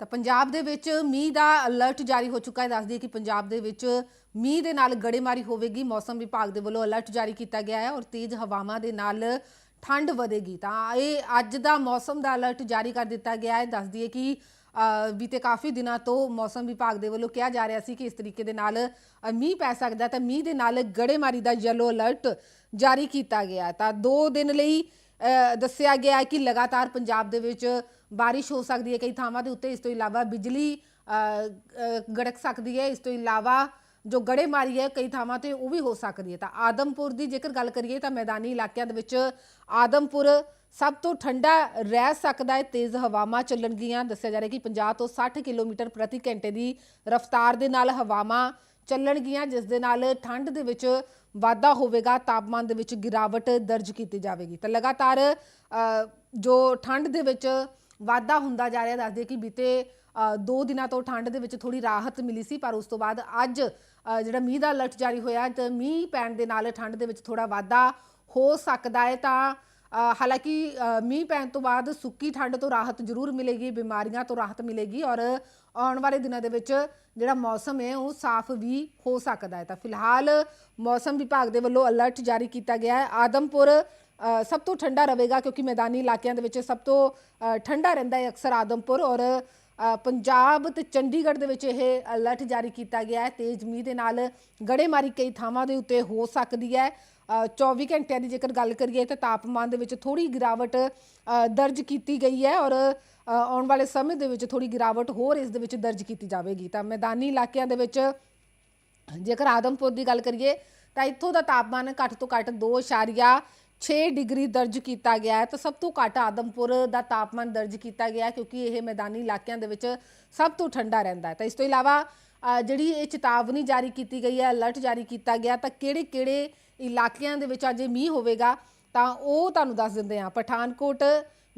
ਤਾਂ ਪੰਜਾਬ ਦੇ ਵਿੱਚ ਮੀਂਹ ਦਾ ਅਲਰਟ ਜਾਰੀ ਹੋ ਚੁੱਕਾ ਹੈ। ਦੱਸ ਦਈਏ ਕਿ ਪੰਜਾਬ ਦੇ ਵਿੱਚ ਮੀਂਹ ਦੇ ਨਾਲ ਗੜੇਮਾਰੀ ਹੋਵੇਗੀ। ਮੌਸਮ ਵਿਭਾਗ ਦੇ ਵੱਲੋਂ ਅਲਰਟ ਜਾਰੀ ਕੀਤਾ ਗਿਆ ਹੈ ਔਰ ਤੇਜ਼ ਹਵਾਵਾਂ ਦੇ ਨਾਲ ਠੰਡ ਵਧੇਗੀ। ਤਾਂ ਇਹ ਅੱਜ ਦਾ ਮੌਸਮ ਦਾ ਅਲਰਟ ਜਾਰੀ ਕਰ ਦਿੱਤਾ ਗਿਆ ਹੈ। ਦੱਸ ਦਈਏ ਕਿ ਬੀਤੇ ਕਾਫੀ ਦਿਨਾਂ ਤੋਂ ਮੌਸਮ ਵਿਭਾਗ ਦੇ ਵੱਲੋਂ ਕਿਹਾ ਜਾ ਰਿਹਾ ਸੀ ਕਿ ਇਸ ਤਰੀਕੇ ਦੇ ਨਾਲ ਮੀਂਹ ਪੈ ਸਕਦਾ ਤਾਂ ਮੀਂਹ ਦੇ ਨਾਲ ਗੜੇਮਾਰੀ ਦਾ ਯੈਲੋ ਅਲਰਟ ਜਾਰੀ ਕੀਤਾ ਗਿਆ ਤਾਂ 2 ਦਿਨ ਲਈ ਦੱਸਿਆ ਗਿਆ ਕਿ ਲਗਾਤਾਰ ਪੰਜਾਬ ਦੇ ਵਿੱਚ ਬਾਰਿਸ਼ ਹੋ ਸਕਦੀ ਹੈ, ਕਈ ਥਾਵਾਂ ਦੇ ਉੱਤੇ। ਇਸ ਤੋਂ ਇਲਾਵਾ ਬਿਜਲੀ ਗੜਕ ਸਕਦੀ ਹੈ। ਇਸ ਤੋਂ ਇਲਾਵਾ ਜੋ ਗੜੇਮਾਰੀ ਹੈ, ਕਈ ਥਾਵਾਂ ਤੇ ਉਹ ਵੀ ਹੋ ਸਕਦੀ ਹੈ। ਤਾਂ ਆਦਮਪੁਰ ਦੀ ਜੇਕਰ ਗੱਲ ਕਰੀਏ ਤਾਂ ਮੈਦਾਨੀ ਇਲਾਕਿਆਂ ਦੇ ਵਿੱਚ ਆਦਮਪੁਰ ਸਭ ਤੋਂ ਠੰਡਾ ਰਹਿ ਸਕਦਾ ਹੈ। ਤੇਜ਼ ਹਵਾਵਾਂ ਚੱਲਣਗੀਆਂ ਦੱਸਿਆ ਜਾ ਰਿਹਾ ਕਿ 50 ਤੋਂ 60 ਕਿਲੋਮੀਟਰ ਪ੍ਰਤੀ ਘੰਟੇ ਦੀ ਰਫ਼ਤਾਰ ਦੇ ਨਾਲ ਹਵਾਵਾਂ ਚੱਲਣਗੀਆਂ ਜਿਸ ਦੇ ਨਾਲ ਠੰਡ ਦੇ ਵਿੱਚ ਵਾਧਾ ਹੋਵੇਗਾ। ਤਾਪਮਾਨ ਦੇ ਵਿੱਚ ਗਿਰਾਵਟ ਦਰਜ ਕੀਤੀ ਜਾਵੇਗੀ। ਤਾਂ ਲਗਾਤਾਰ ਜੋ ਠੰਡ ਦੇ ਵਿੱਚ ਵਾਧਾ ਹੁੰਦਾ ਜਾ ਰਿਹਾ, ਦੱਸਦੇ ਕਿ ਬੀਤੇ ਦੋ ਦਿਨਾਂ ਤੋਂ ਠੰਡ ਦੇ ਵਿੱਚ ਥੋੜੀ ਰਾਹਤ ਮਿਲੀ ਸੀ, ਪਰ ਉਸ ਤੋਂ ਬਾਅਦ ਅੱਜ ਜਿਹੜਾ ਮੀਂਹ ਦਾ ਅਲਰਟ ਜਾਰੀ ਹੋਇਆ, ਤੇ ਮੀਂਹ ਪੈਣ ਦੇ ਨਾਲ ਠੰਡ ਦੇ ਵਿੱਚ ਥੋੜਾ ਵਾਧਾ ਹੋ ਸਕਦਾ ਹੈ ਤਾਂ ਹਾਲਾਂਕਿ ਮੀਂਹ ਪੈਣ ਤੋਂ ਬਾਅਦ ਸੁੱਕੀ ਠੰਡ ਤੋਂ ਰਾਹਤ ਜ਼ਰੂਰ ਮਿਲੇਗੀ, ਬਿਮਾਰੀਆਂ ਤੋਂ ਰਾਹਤ ਮਿਲੇਗੀ ਔਰ ਆਉਣ ਵਾਲੇ ਦਿਨਾਂ ਦੇ ਵਿੱਚ ਜਿਹੜਾ ਮੌਸਮ ਹੈ, ਉਹ ਸਾਫ਼ ਵੀ ਹੋ ਸਕਦਾ ਹੈ। ਤਾਂ ਫਿਲਹਾਲ ਮੌਸਮ ਵਿਭਾਗ ਦੇ ਵੱਲੋਂ ਅਲਰਟ ਜਾਰੀ ਕੀਤਾ ਗਿਆ ਹੈ। ਆਦਮਪੁਰ ਸਭ ਤੋਂ ਠੰਡਾ ਰਹੇਗਾ ਕਿਉਂਕਿ ਮੈਦਾਨੀ ਇਲਾਕਿਆਂ ਦੇ ਵਿੱਚ ਸਭ ਤੋਂ ਠੰਡਾ ਰਹਿੰਦਾ ਹੈ ਅਕਸਰ ਆਦਮਪੁਰ ਔਰ ਪੰਜਾਬ ਤੇ ਚੰਡੀਗੜ੍ਹ ਦੇ ਵਿੱਚ ਇਹ ਅਲਰਟ ਜਾਰੀ ਕੀਤਾ ਗਿਆ ਹੈ। ਤੇਜ਼ ਮੀਂਹ ਦੇ ਨਾਲ ਗੜੇਮਾਰੀ ਕਈ ਥਾਵਾਂ ਦੇ ਉੱਤੇ ਹੋ ਸਕਦੀ ਹੈ। ਅ, 24 ਘੰਟਿਆਂ ਦੀ ਜੇਕਰ ਗੱਲ ਕਰੀਏ ਤਾਂ ਤਾਪਮਾਨ ਦੇ ਵਿੱਚ ਥੋੜੀ ਗਿਰਾਵਟ ਦਰਜ ਕੀਤੀ ਗਈ ਹੈ ਔਰ ਆਉਣ ਵਾਲੇ ਸਮੇਂ ਦੇ ਵਿੱਚ ਥੋੜੀ ਗਿਰਾਵਟ ਹੋਰ ਇਸ ਦੇ ਵਿੱਚ ਦਰਜ ਕੀਤੀ ਜਾਵੇਗੀ। ਤਾਂ ਮੈਦਾਨੀ ਇਲਾਕਿਆਂ ਦੇ ਵਿੱਚ ਜੇਕਰ ਆਦਮਪੁਰ ਦੀ ਗੱਲ ਕਰੀਏ ਤਾਂ ਇੱਥੋਂ ਦਾ ਤਾਪਮਾਨ ਘੱਟ ਤੋਂ ਘੱਟ 2.6 ਡਿਗਰੀ ਦਰਜ ਕੀਤਾ ਗਿਆ ਹੈ, ਤਾਂ ਸਭ ਤੋਂ ਘੱਟ ਆਦਮਪੁਰ ਦਾ ਤਾਪਮਾਨ ਦਰਜ ਕੀਤਾ ਗਿਆ ਕਿਉਂਕਿ ਇਹ ਮੈਦਾਨੀ ਇਲਾਕਿਆਂ ਦੇ ਵਿੱਚ ਸਭ ਤੋਂ ਠੰਡਾ ਰਹਿੰਦਾ ਹੈ। ਤਾਂ ਇਸ ਤੋਂ ਇਲਾਵਾ ਜਿਹੜੀ ਇਹ ਚੇਤਾਵਨੀ ਜਾਰੀ ਕੀਤੀ ਗਈ ਹੈ, ਅਲਰਟ ਜਾਰੀ ਕੀਤਾ ਗਿਆ, ਤਾਂ ਕਿਹੜੇ-ਕਿਹੜੇ ਇਲਾਕਿਆਂ ਦੇ ਵਿੱਚ ਅੱਜ ਮੀਂਹ ਹੋਵੇਗਾ, ਤਾਂ ਉਹ ਤੁਹਾਨੂੰ ਦੱਸ ਦਿੰਦੇ ਹਾਂ। ਪਠਾਨਕੋਟ,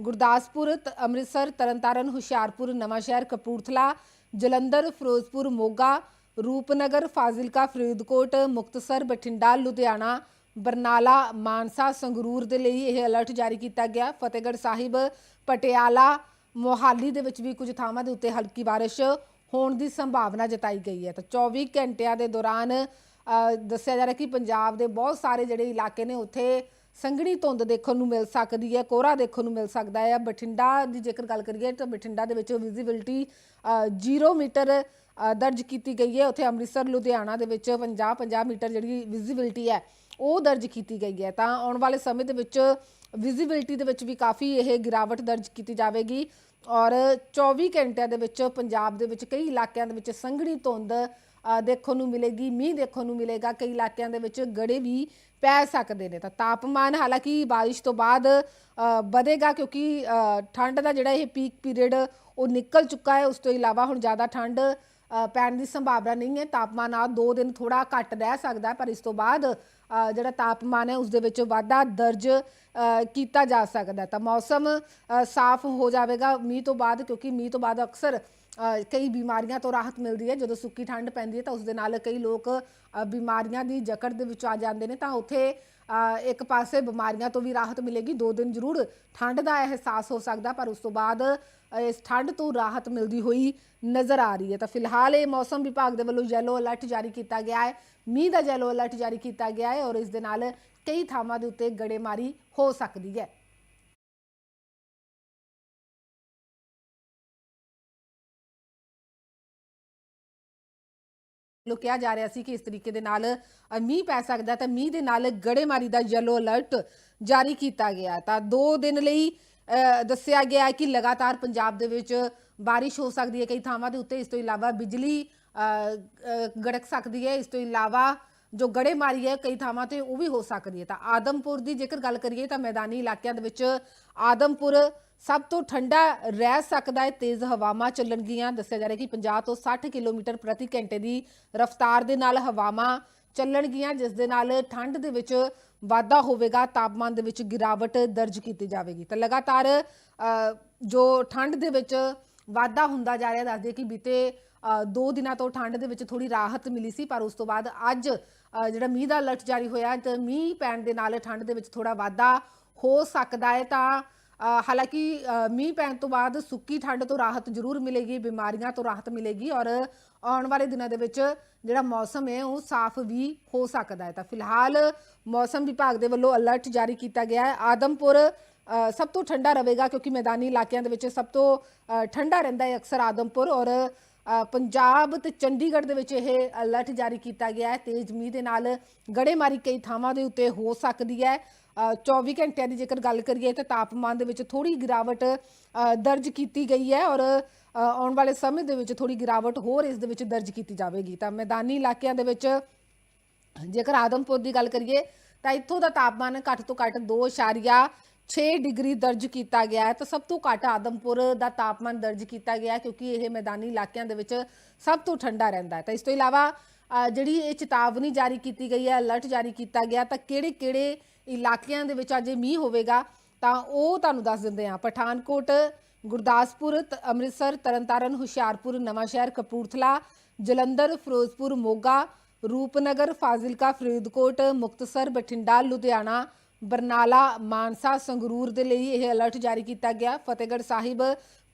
ਗੁਰਦਾਸਪੁਰ, ਤ- ਅੰਮ੍ਰਿਤਸਰ, ਤਰਨਤਾਰਨ, ਹੁਸ਼ਿਆਰਪੁਰ, ਨਵਾਂਸ਼ਹਿਰ, ਕਪੂਰਥਲਾ, ਜਲੰਧਰ, ਫਿਰੋਜ਼ਪੁਰ, ਮੋਗਾ, ਰੂਪਨਗਰ, ਫਾਜ਼ਿਲਕਾ, ਫਰੀਦਕੋਟ, ਮੁਕਤਸਰ, ਬਠਿੰਡਾ, ਲੁਧਿਆਣਾ ਬਰਨਾਲਾ ਮਾਨਸਾ ਸੰਗਰੂਰ ਦੇ ਲਈ ਇਹ ਅਲਰਟ ਜਾਰੀ ਕੀਤਾ ਗਿਆ। ਫਤਿਹਗੜ੍ਹ ਸਾਹਿਬ, ਪਟਿਆਲਾ, ਮੋਹਾਲੀ ਦੇ ਵਿੱਚ ਵੀ ਕੁਝ ਥਾਵਾਂ ਦੇ ਉੱਤੇ ਹਲਕੀ ਬਾਰਿਸ਼ ਹੋਣ ਦੀ ਸੰਭਾਵਨਾ ਜਤਾਈ ਗਈ ਹੈ। ਤਾਂ 24 ਘੰਟਿਆਂ ਦੇ ਦੌਰਾਨ ਦੱਸਿਆ ਜਾ ਰਿਹਾ ਕਿ ਪੰਜਾਬ ਦੇ ਬਹੁਤ ਸਾਰੇ ਜਿਹੜੇ ਇਲਾਕੇ ਨੇ, ਉੱਥੇ ਸੰਘਣੀ ਧੁੰਦ ਦੇਖਣ ਨੂੰ ਮਿਲ ਸਕਦੀ ਹੈ, ਕੋਹਰਾ ਦੇਖਣ ਨੂੰ ਮਿਲ ਸਕਦਾ ਹੈ। ਬਠਿੰਡਾ ਦੀ ਜੇਕਰ ਗੱਲ ਕਰੀਏ ਤਾਂ ਬਠਿੰਡਾ ਦੇ ਵਿੱਚ ਵਿਜ਼ਿਬਿਲਟੀ 0 ਮੀਟਰ ਦਰਜ ਕੀਤੀ ਗਈ ਹੈ। ਉੱਥੇ ਅੰਮ੍ਰਿਤਸਰ, ਲੁਧਿਆਣਾ ਦੇ ਵਿੱਚ 50 50 ਮੀਟਰ ਜਿਹੜੀ ਵਿਜ਼ਿਬਿਲਟੀ ਹੈ ਉਹ ਦਰਜ ਕੀਤੀ ਗਈ ਹੈ। ਤਾਂ ਆਉਣ ਵਾਲੇ ਸਮੇਂ ਦੇ ਵਿੱਚ ਵਿਜ਼ਿਬਿਲਟੀ ਦੇ ਵਿੱਚ ਵੀ ਕਾਫੀ ਇਹ ਗਿਰਾਵਟ ਦਰਜ ਕੀਤੀ ਜਾਵੇਗੀ ਔਰ 24 ਘੰਟਿਆਂ ਦੇ ਵਿੱਚ ਪੰਜਾਬ ਦੇ ਵਿੱਚ ਕਈ ਇਲਾਕਿਆਂ ਦੇ ਵਿੱਚ ਸੰਘਣੀ ਧੁੰਦ ਦੇਖਣ ਨੂੰ ਮਿਲੇਗੀ, ਮੀਂਹ ਦੇਖਣ ਨੂੰ ਮਿਲੇਗਾ, ਕਈ ਇਲਾਕਿਆਂ ਦੇ ਵਿੱਚ ਗੜੇ ਵੀ ਪੈ ਸਕਦੇ ਨੇ। ਤਾਂ ਤਾਪਮਾਨ ਹਾਲਾਂਕਿ ਬਾਰਿਸ਼ ਤੋਂ ਬਾਅਦ ਵਧੇਗਾ ਕਿਉਂਕਿ ਠੰਡ ਦਾ ਜਿਹੜਾ ਇਹ ਪੀਕ ਪੀਰੀਅਡ ਉਹ ਨਿਕਲ ਚੁੱਕਾ ਹੈ। ਉਸ ਤੋਂ ਇਲਾਵਾ ਹੁਣ ਜ਼ਿਆਦਾ ਠੰਡ ਪੈਣ ਦੀ ਸੰਭਾਵਨਾ ਨਹੀਂ ਹੈ। ਤਾਪਮਾਨ ਆ ਦੋ ਦਿਨ ਥੋੜਾ ਘੱਟ ਰਹਿ ਸਕਦਾ ਪਰ ਇਸ ਤੋਂ ਬਾਅਦ ਜਿਹੜਾ ਤਾਪਮਾਨ ਹੈ ਉਸ ਦੇ ਵਿੱਚ ਵਾਧਾ ਦਰਜ ਕੀਤਾ ਜਾ ਸਕਦਾ ਤਾਂ ਮੌਸਮ ਸਾਫ਼ ਹੋ ਜਾਵੇਗਾ ਮੀਂਹ ਤੋਂ ਬਾਅਦ, ਕਿਉਂਕਿ ਮੀਂਹ ਤੋਂ ਬਾਅਦ ਅਕਸਰ ਕਈ ਬਿਮਾਰੀਆਂ ਤੋਂ ਰਾਹਤ ਮਿਲਦੀ ਹੈ। ਜਦੋਂ ਸੁੱਕੀ ਠੰਡ ਪੈਂਦੀ ਹੈ, ਤਾਂ ਉਸ ਦੇ ਨਾਲ ਕਈ ਲੋਕ ਬਿਮਾਰੀਆਂ ਦੀ ਜਕੜ ਦੇ ਵਿੱਚ ਆ ਜਾਂਦੇ ਨੇ। ਤਾਂ ਉੱਥੇ ਇੱਕ ਪਾਸੇ ਬਿਮਾਰੀਆਂ ਤੋਂ ਵੀ ਰਾਹਤ ਮਿਲੇਗੀ। ਦੋ ਦਿਨ ਜ਼ਰੂਰ ਠੰਡ ਦਾ ਅਹਿਸਾਸ ਹੋ ਸਕਦਾ, ਪਰ ਉਸ ਤੋਂ ਬਾਅਦ ਇਸ ਠੰਡ ਤੋਂ ਰਾਹਤ ਮਿਲਦੀ ਹੋਈ ਨਜ਼ਰ ਆ ਰਹੀ ਹੈ। ਤਾਂ ਫਿਲਹਾਲ ਇਹ ਮੌਸਮ ਵਿਭਾਗ ਦੇ ਵੱਲੋਂ ਯੈਲੋ ਅਲਰਟ ਜਾਰੀ ਕੀਤਾ ਗਿਆ ਹੈ। ਮੀਂਹ ਦਾ ਯੈਲੋ ਅਲਰਟ ਜਾਰੀ ਕੀਤਾ ਗਿਆ ਹੈ ਔਰ ਇਸ ਦੇ ਨਾਲ ਕਈ ਥਾਵਾਂ ਦੇ ਉੱਤੇ ਗੜੇਮਾਰੀ ਹੋ ਸਕਦੀ ਹੈ। ਲੋ ਕਿਹਾ ਜਾ ਰਿਹਾ ਸੀ ਕਿ ਇਸ ਤਰੀਕੇ ਦੇ ਨਾਲ ਮੀਂਹ ਪੈ ਸਕਦਾ ਤਾਂ ਮੀਂਹ ਦੇ ਨਾਲ ਗੜੇਮਾਰੀ ਦਾ ਯੈਲੋ ਅਲਰਟ ਜਾਰੀ ਕੀਤਾ ਗਿਆ ਤਾਂ 2 ਦਿਨ ਲਈ ਦੱਸਿਆ ਗਿਆ ਹੈ ਕਿ ਲਗਾਤਾਰ ਪੰਜਾਬ ਦੇ ਵਿੱਚ ਬਾਰਿਸ਼ ਹੋ ਸਕਦੀ ਹੈ ਕਈ ਥਾਵਾਂ ਦੇ ਉੱਤੇ। ਇਸ ਤੋਂ ਇਲਾਵਾ ਬਿਜਲੀ ਗੜਕ ਸਕਦੀ ਹੈ। ਇਸ ਤੋਂ ਇਲਾਵਾ ਜੋ ਗੜੇਮਾਰੀ ਹੈ ਕਈ ਥਾਵਾਂ ਤੇ ਉਹ ਵੀ ਹੋ ਸਕਦੀ ਹੈ। ਤਾਂ ਆਦਮਪੁਰ ਦੀ ਜੇਕਰ ਗੱਲ ਕਰੀਏ ਤਾਂ ਮੈਦਾਨੀ ਇਲਾਕਿਆਂ ਦੇ ਵਿੱਚ ਆਦਮਪੁਰ ਸਭ ਤੋਂ ਠੰਡਾ ਰਹਿ ਸਕਦਾ ਹੈ। ਤੇਜ਼ ਹਵਾਵਾਂ ਚੱਲਣਗੀਆਂ। ਦੱਸਿਆ ਜਾ ਰਿਹਾ ਕਿ 50 ਤੋਂ 60 ਕਿਲੋਮੀਟਰ ਪ੍ਰਤੀ ਘੰਟੇ ਦੀ ਰਫ਼ਤਾਰ ਦੇ ਨਾਲ ਹਵਾਵਾਂ ਚੱਲਣਗੀਆਂ, ਜਿਸ ਦੇ ਨਾਲ ਠੰਡ ਦੇ ਵਿੱਚ ਵਾਧਾ ਹੋਵੇਗਾ, ਤਾਪਮਾਨ ਦੇ ਵਿੱਚ ਗਿਰਾਵਟ ਦਰਜ ਕੀਤੀ ਜਾਵੇਗੀ। ਤਾਂ ਲਗਾਤਾਰ ਜੋ ਠੰਡ ਦੇ ਵਿੱਚ ਵਾਧਾ ਹੁੰਦਾ ਜਾ ਰਿਹਾ, ਦੱਸਦੇ ਕਿ ਬੀਤੇ ਦੋ ਦਿਨਾਂ ਤੋਂ ਠੰਡ ਦੇ ਵਿੱਚ ਥੋੜੀ ਰਾਹਤ ਮਿਲੀ ਸੀ, ਪਰ ਉਸ ਤੋਂ ਬਾਅਦ ਅੱਜ ਜਿਹੜਾ ਮੀਂਹ ਦਾ ਅਲਰਟ ਜਾਰੀ ਹੋਇਆ, ਤੇ ਮੀਂਹ ਪੈਣ ਦੇ ਨਾਲ ਠੰਡ ਦੇ ਵਿੱਚ ਥੋੜਾ ਵਾਧਾ ਹੋ ਸਕਦਾ ਹੈ, ਤਾਂ ਹਾਲਾਂਕਿ ਮੀਂਹ ਪੈਣ ਤੋਂ ਬਾਅਦ ਸੁੱਕੀ ਠੰਡ ਤੋਂ ਰਾਹਤ ਜ਼ਰੂਰ ਮਿਲੇਗੀ, ਬਿਮਾਰੀਆਂ ਤੋਂ ਰਾਹਤ ਮਿਲੇਗੀ ਔਰ ਆਉਣ ਵਾਲੇ ਦਿਨਾਂ ਦੇ ਵਿੱਚ ਜਿਹੜਾ ਮੌਸਮ ਹੈ, ਉਹ ਸਾਫ਼ ਵੀ ਹੋ ਸਕਦਾ ਹੈ। ਤਾਂ ਫਿਲਹਾਲ ਮੌਸਮ ਵਿਭਾਗ ਦੇ ਵੱਲੋਂ ਅਲਰਟ ਜਾਰੀ ਕੀਤਾ ਗਿਆ ਹੈ। ਆਦਮਪੁਰ ਸਭ ਤੋਂ ਠੰਡਾ ਰਹੇਗਾ ਕਿਉਂਕਿ ਮੈਦਾਨੀ ਇਲਾਕਿਆਂ ਦੇ ਵਿੱਚ ਸਭ ਤੋਂ ਠੰਡਾ ਰਹਿੰਦਾ ਹੈ ਅਕਸਰ ਆਦਮਪੁਰ ਔਰ ਪੰਜਾਬ ਤੇ ਚੰਡੀਗੜ੍ਹ ਦੇ ਵਿੱਚ ਇਹ ਅਲਰਟ ਜਾਰੀ ਕੀਤਾ ਗਿਆ ਹੈ। ਤੇਜ਼ ਮੀਂਹ ਦੇ ਨਾਲ ਗੜੇਮਾਰੀ ਕਈ ਥਾਵਾਂ ਦੇ ਉੱਤੇ ਹੋ ਸਕਦੀ ਹੈ। 24 ਘੰਟਿਆਂ ਦੀ ਜੇਕਰ ਗੱਲ ਕਰੀਏ ਤਾਂ ਤਾਪਮਾਨ ਦੇ ਵਿੱਚ ਥੋੜੀ ਗਿਰਾਵਟ ਦਰਜ ਕੀਤੀ ਗਈ ਹੈ ਔਰ ਆਉਣ ਵਾਲੇ ਸਮੇਂ ਦੇ ਵਿੱਚ ਥੋੜੀ ਗਿਰਾਵਟ ਹੋਰ ਇਸ ਦੇ ਵਿੱਚ ਦਰਜ ਕੀਤੀ ਜਾਵੇਗੀ। ਤਾਂ ਮੈਦਾਨੀ ਇਲਾਕਿਆਂ ਦੇ ਵਿੱਚ ਜੇਕਰ ਆਦਮਪੁਰ ਦੀ ਗੱਲ ਕਰੀਏ ਤਾਂ ਇੱਥੋਂ ਦਾ ਤਾਪਮਾਨ ਘੱਟ ਤੋਂ ਘੱਟ 2.6 ਡਿਗਰੀ ਦਰਜ ਕੀਤਾ ਗਿਆ ਹੈ। ਤਾਂ ਸਭ ਤੋਂ ਘੱਟ ਆਦਮਪੁਰ ਦਾ ਤਾਪਮਾਨ ਦਰਜ ਕੀਤਾ ਗਿਆ ਕਿਉਂਕਿ ਇਹ ਮੈਦਾਨੀ ਇਲਾਕਿਆਂ ਦੇ ਵਿੱਚ ਸਭ ਤੋਂ ਠੰਡਾ ਰਹਿੰਦਾ ਹੈ। ਤਾਂ ਇਸ ਤੋਂ ਇਲਾਵਾ ਜਿਹੜੀ ਇਹ ਚੇਤਾਵਨੀ ਜਾਰੀ ਕੀਤੀ ਗਈ ਹੈ, ਅਲਰਟ ਜਾਰੀ ਕੀਤਾ ਗਿਆ ਤਾਂ ਕਿਹੜੇ ਕਿਹੜੇ ਇਲਾਕਿਆਂ ਦੇ ਵਿੱਚ ਅੱਜ ਮੀਂਹ ਹੋਵੇਗਾ, ਤਾਂ ਉਹ ਤੁਹਾਨੂੰ ਦੱਸ ਦਿੰਦੇ ਹਾਂ। ਪਠਾਨਕੋਟ, ਗੁਰਦਾਸਪੁਰ ਅੰਮ੍ਰਿਤਸਰ, ਤਰਨਤਾਰਨ, ਹੁਸ਼ਿਆਰਪੁਰ, ਨਵਾਂਸ਼ਹਿਰ, ਕਪੂਰਥਲਾ, ਜਲੰਧਰ, ਫਿਰੋਜ਼ਪੁਰ, ਮੋਗਾ, ਰੂਪਨਗਰ, ਫਾਜ਼ਿਲਕਾ, ਫਰੀਦਕੋਟ, ਮੁਕਤਸਰ, ਬਠਿੰਡਾ, ਲੁਧਿਆਣਾ, ਬਰਨਾਲਾ, ਮਾਨਸਾ, ਸੰਗਰੂਰ ਦੇ ਲਈ ਇਹ ਅਲਰਟ ਜਾਰੀ ਕੀਤਾ ਗਿਆ। ਫਤਿਹਗੜ੍ਹ ਸਾਹਿਬ,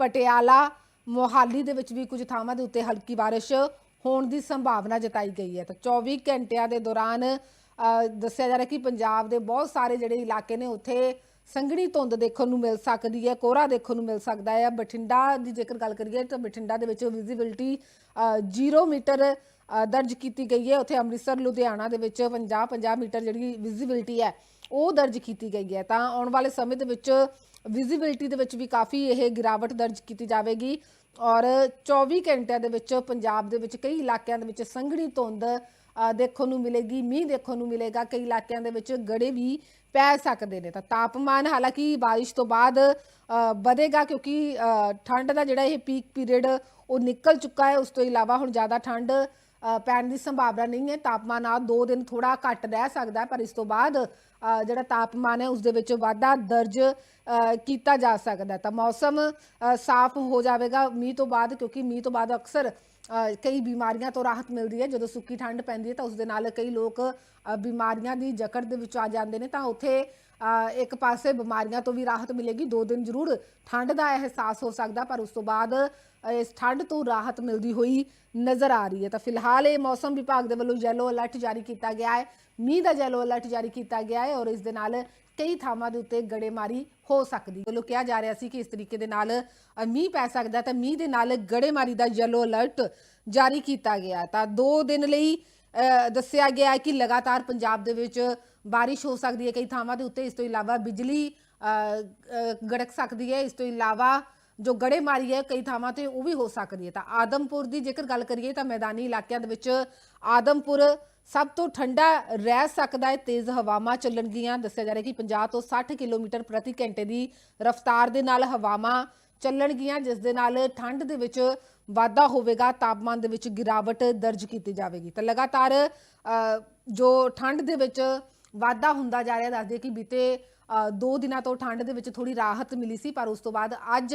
ਪਟਿਆਲਾ, ਮੋਹਾਲੀ ਦੇ ਵਿੱਚ ਵੀ ਕੁਝ ਥਾਵਾਂ ਦੇ ਉੱਤੇ ਹਲਕੀ ਬਾਰਿਸ਼ ਹੋਣ ਦੀ ਸੰਭਾਵਨਾ ਜਤਾਈ ਗਈ ਹੈ। ਤਾਂ 24 ਘੰਟਿਆਂ ਦੇ ਦੌਰਾਨ ਦੱਸਿਆ ਜਾ ਰਿਹਾ ਕਿ ਪੰਜਾਬ ਦੇ ਬਹੁਤ ਸਾਰੇ ਜਿਹੜੇ ਇਲਾਕੇ ਨੇ ਉੱਥੇ ਸੰਘਣੀ ਧੁੰਦ ਦੇਖਣ ਨੂੰ ਮਿਲ ਸਕਦੀ ਹੈ, ਕੋਹਰਾ ਦੇਖਣ ਨੂੰ ਮਿਲ ਸਕਦਾ ਹੈ। ਬਠਿੰਡਾ ਦੀ ਜੇਕਰ ਗੱਲ ਕਰੀਏ ਤਾਂ ਬਠਿੰਡਾ ਦੇ ਵਿੱਚ ਵਿਜ਼ਿਬਿਲਟੀ 0 ਮੀਟਰ ਦਰਜ ਕੀਤੀ ਗਈ ਹੈ। ਉੱਥੇ ਅੰਮ੍ਰਿਤਸਰ, ਲੁਧਿਆਣਾ ਦੇ ਵਿੱਚ 50 50 ਮੀਟਰ ਜਿਹੜੀ ਵਿਜ਼ਿਬਿਲਟੀ ਹੈ, ਉਹ ਦਰਜ ਕੀਤੀ ਗਈ ਹੈ। ਤਾਂ ਆਉਣ ਵਾਲੇ ਸਮੇਂ ਦੇ ਵਿੱਚ ਵਿਜ਼ਿਬਿਲਟੀ ਦੇ ਵਿੱਚ ਵੀ ਕਾਫੀ ਇਹ ਗਿਰਾਵਟ ਦਰਜ ਕੀਤੀ ਜਾਵੇਗੀ ਔਰ 24 ਘੰਟਿਆਂ ਦੇ ਵਿੱਚ ਪੰਜਾਬ ਦੇ ਵਿੱਚ ਕਈ ਇਲਾਕਿਆਂ ਦੇ ਵਿੱਚ ਸੰਘਣੀ ਧੁੰਦ ਦੇਖਣ ਨੂੰ ਮਿਲੇਗੀ, ਮੀਂਹ ਦੇਖਣ ਨੂੰ ਮਿਲੇਗਾ, ਕਈ ਇਲਾਕਿਆਂ ਦੇ ਵਿੱਚ ਗੜੇ ਵੀ ਪੈ ਸਕਦੇ ਨੇ ਤਾਂ ਤਾਪਮਾਨ ਹਾਲਾਂਕਿ ਬਾਰਿਸ਼ ਤੋਂ ਬਾਅਦ ਵਧੇਗਾ ਕਿਉਂਕਿ ਠੰਡ ਦਾ ਜਿਹੜਾ ਇਹ ਪੀਕ ਪੀਰੀਅਡ ਉਹ ਨਿਕਲ ਚੁੱਕਾ ਹੈ, ਉਸ ਤੋਂ ਇਲਾਵਾ ਹੁਣ ਜ਼ਿਆਦਾ ਠੰਡ ਪੈਣ ਦੀ ਸੰਭਾਵਨਾ ਨਹੀਂ ਹੈ, ਤਾਪਮਾਨ ਆ ਦੋ ਦਿਨ ਥੋੜਾ ਘੱਟ ਰਹਿ ਸਕਦਾ ਪਰ ਇਸ ਤੋਂ ਬਾਅਦ ਜਿਹੜਾ ਤਾਪਮਾਨ ਹੈ ਉਸ ਦੇ ਵਿੱਚ ਵਾਧਾ ਦਰਜ ਕੀਤਾ ਜਾ ਸਕਦਾ ਤਾਂ ਮੌਸਮ ਸਾਫ਼ ਹੋ ਜਾਵੇਗਾ ਮੀਂਹ ਤੋਂ ਬਾਅਦ ਕਿਉਂਕਿ ਮੀਂਹ ਤੋਂ ਬਾਅਦ ਅਕਸਰ ਕਈ ਬਿਮਾਰੀਆਂ ਤੋਂ ਰਾਹਤ ਮਿਲਦੀ ਹੈ। ਜਦੋਂ ਸੁੱਕੀ ਠੰਡ ਪੈਂਦੀ ਹੈ ਤਾਂ ਉਸ ਦੇ ਨਾਲ ਕਈ ਲੋਕ ਬਿਮਾਰੀਆਂ ਦੀ ਜਕੜ ਦੇ ਵਿੱਚ ਆ ਜਾਂਦੇ ਨੇ ਤਾਂ ਉੱਥੇ ਇੱਕ ਪਾਸੇ ਬਿਮਾਰੀਆਂ ਤੋਂ ਵੀ ਰਾਹਤ ਮਿਲੇਗੀ। ਦੋ ਦਿਨ ਜ਼ਰੂਰ ਠੰਡ ਦਾ ਅਹਿਸਾਸ ਹੋ ਸਕਦਾ, ਪਰ ਉਸ ਤੋਂ ਬਾਅਦ ਇਸ ਠੰਡ ਤੋਂ ਰਾਹਤ ਮਿਲਦੀ ਹੋਈ ਨਜ਼ਰ ਆ ਰਹੀ ਹੈ। ਤਾਂ ਫਿਲਹਾਲ ਇਹ ਮੌਸਮ ਵਿਭਾਗ ਦੇ ਵੱਲੋਂ ਯੈਲੋ ਅਲਰਟ ਜਾਰੀ ਕੀਤਾ ਗਿਆ ਹੈ। ਮੀਂਹ ਦਾ ਯੈਲੋ ਅਲਰਟ ਜਾਰੀ ਕੀਤਾ ਗਿਆ ਹੈ ਔਰ ਇਸ ਦੇ ਨਾਲ ਕਈ ਥਾਵਾਂ ਦੇ ਉੱਤੇ ਗੜੇਮਾਰੀ ਹੋ ਸਕਦੀ ਵੱਲੋਂ ਕਿਹਾ ਜਾ ਰਿਹਾ ਸੀ ਕਿ ਇਸ ਤਰੀਕੇ ਦੇ ਨਾਲ ਅ, ਮੀਂਹ ਪੈ ਸਕਦਾ ਹੈ ਤਾਂ ਮੀਂਹ ਦੇ ਨਾਲ ਗੜੇਮਾਰੀ ਦਾ ਯੈਲੋ ਅਲਰਟ ਜਾਰੀ ਕੀਤਾ ਗਿਆ ਹੈ। ਤਾਂ 2 ਦਿਨ ਲਈ ਅ, ਦੱਸਿਆ ਗਿਆ ਹੈ ਕਿ ਲਗਾਤਾਰ ਪੰਜਾਬ ਦੇ ਵਿੱਚ ਬਾਰਿਸ਼ ਹੋ ਸਕਦੀ ਹੈ। ਕਈ ਥਾਵਾਂ ਦੇ ਉੱਤੇ ਇਸ ਤੋਂ ਇਲਾਵਾ ਬਿਜਲੀ ਅ, ਅ, ਗੜਕ ਸਕਦੀ ਹੈ। ਇਸ ਤੋਂ ਇਲਾਵਾ ਜੋ ਗੜੇਮਾਰੀ ਹੈ ਕਈ ਥਾਵਾਂ ਤੇ ਉਹ ਵੀ ਹੋ ਸਕਦੀ ਹੈ। ਤਾਂ ਆਦਮਪੁਰ ਦੀ ਜੇਕਰ ਗੱਲ ਕਰੀਏ ਤਾਂ ਮੈਦਾਨੀ ਇਲਾਕਿਆਂ ਦੇ ਵਿੱਚ ਆਦਮਪੁਰ ਸਭ ਤੋਂ ਠੰਡਾ ਰਹਿ ਸਕਦਾ ਹੈ ਤੇਜ਼ ਹਵਾਵਾਂ ਚੱਲਣਗੀਆਂ। ਦੱਸਿਆ ਜਾ ਰਿਹਾ ਕਿ 50 ਤੋਂ 60 ਕਿਲੋਮੀਟਰ ਪ੍ਰਤੀ ਘੰਟੇ ਦੀ ਰਫ਼ਤਾਰ ਦੇ ਨਾਲ ਹਵਾਵਾਂ ਚੱਲਣਗੀਆਂ ਜਿਸ ਦੇ ਨਾਲ ਠੰਡ ਦੇ ਵਿੱਚ ਵਾਧਾ ਹੋਵੇਗਾ ਤਾਪਮਾਨ ਦੇ ਵਿੱਚ ਗਿਰਾਵਟ ਦਰਜ ਕੀਤੀ ਜਾਵੇਗੀ। ਤਾਂ ਲਗਾਤਾਰ ਜੋ ਠੰਡ ਦੇ ਵਿੱਚ ਵਾਧਾ ਹੁੰਦਾ ਜਾ ਰਿਹਾ ਦੱਸਦੇ ਕਿ ਬੀਤੇ ਅ, ਦੋ ਦਿਨਾਂ ਤੋਂ ਠੰਡ ਦੇ ਵਿੱਚ ਥੋੜੀ ਰਾਹਤ ਮਿਲੀ ਸੀ ਪਰ ਉਸ ਤੋਂ ਬਾਅਦ ਅੱਜ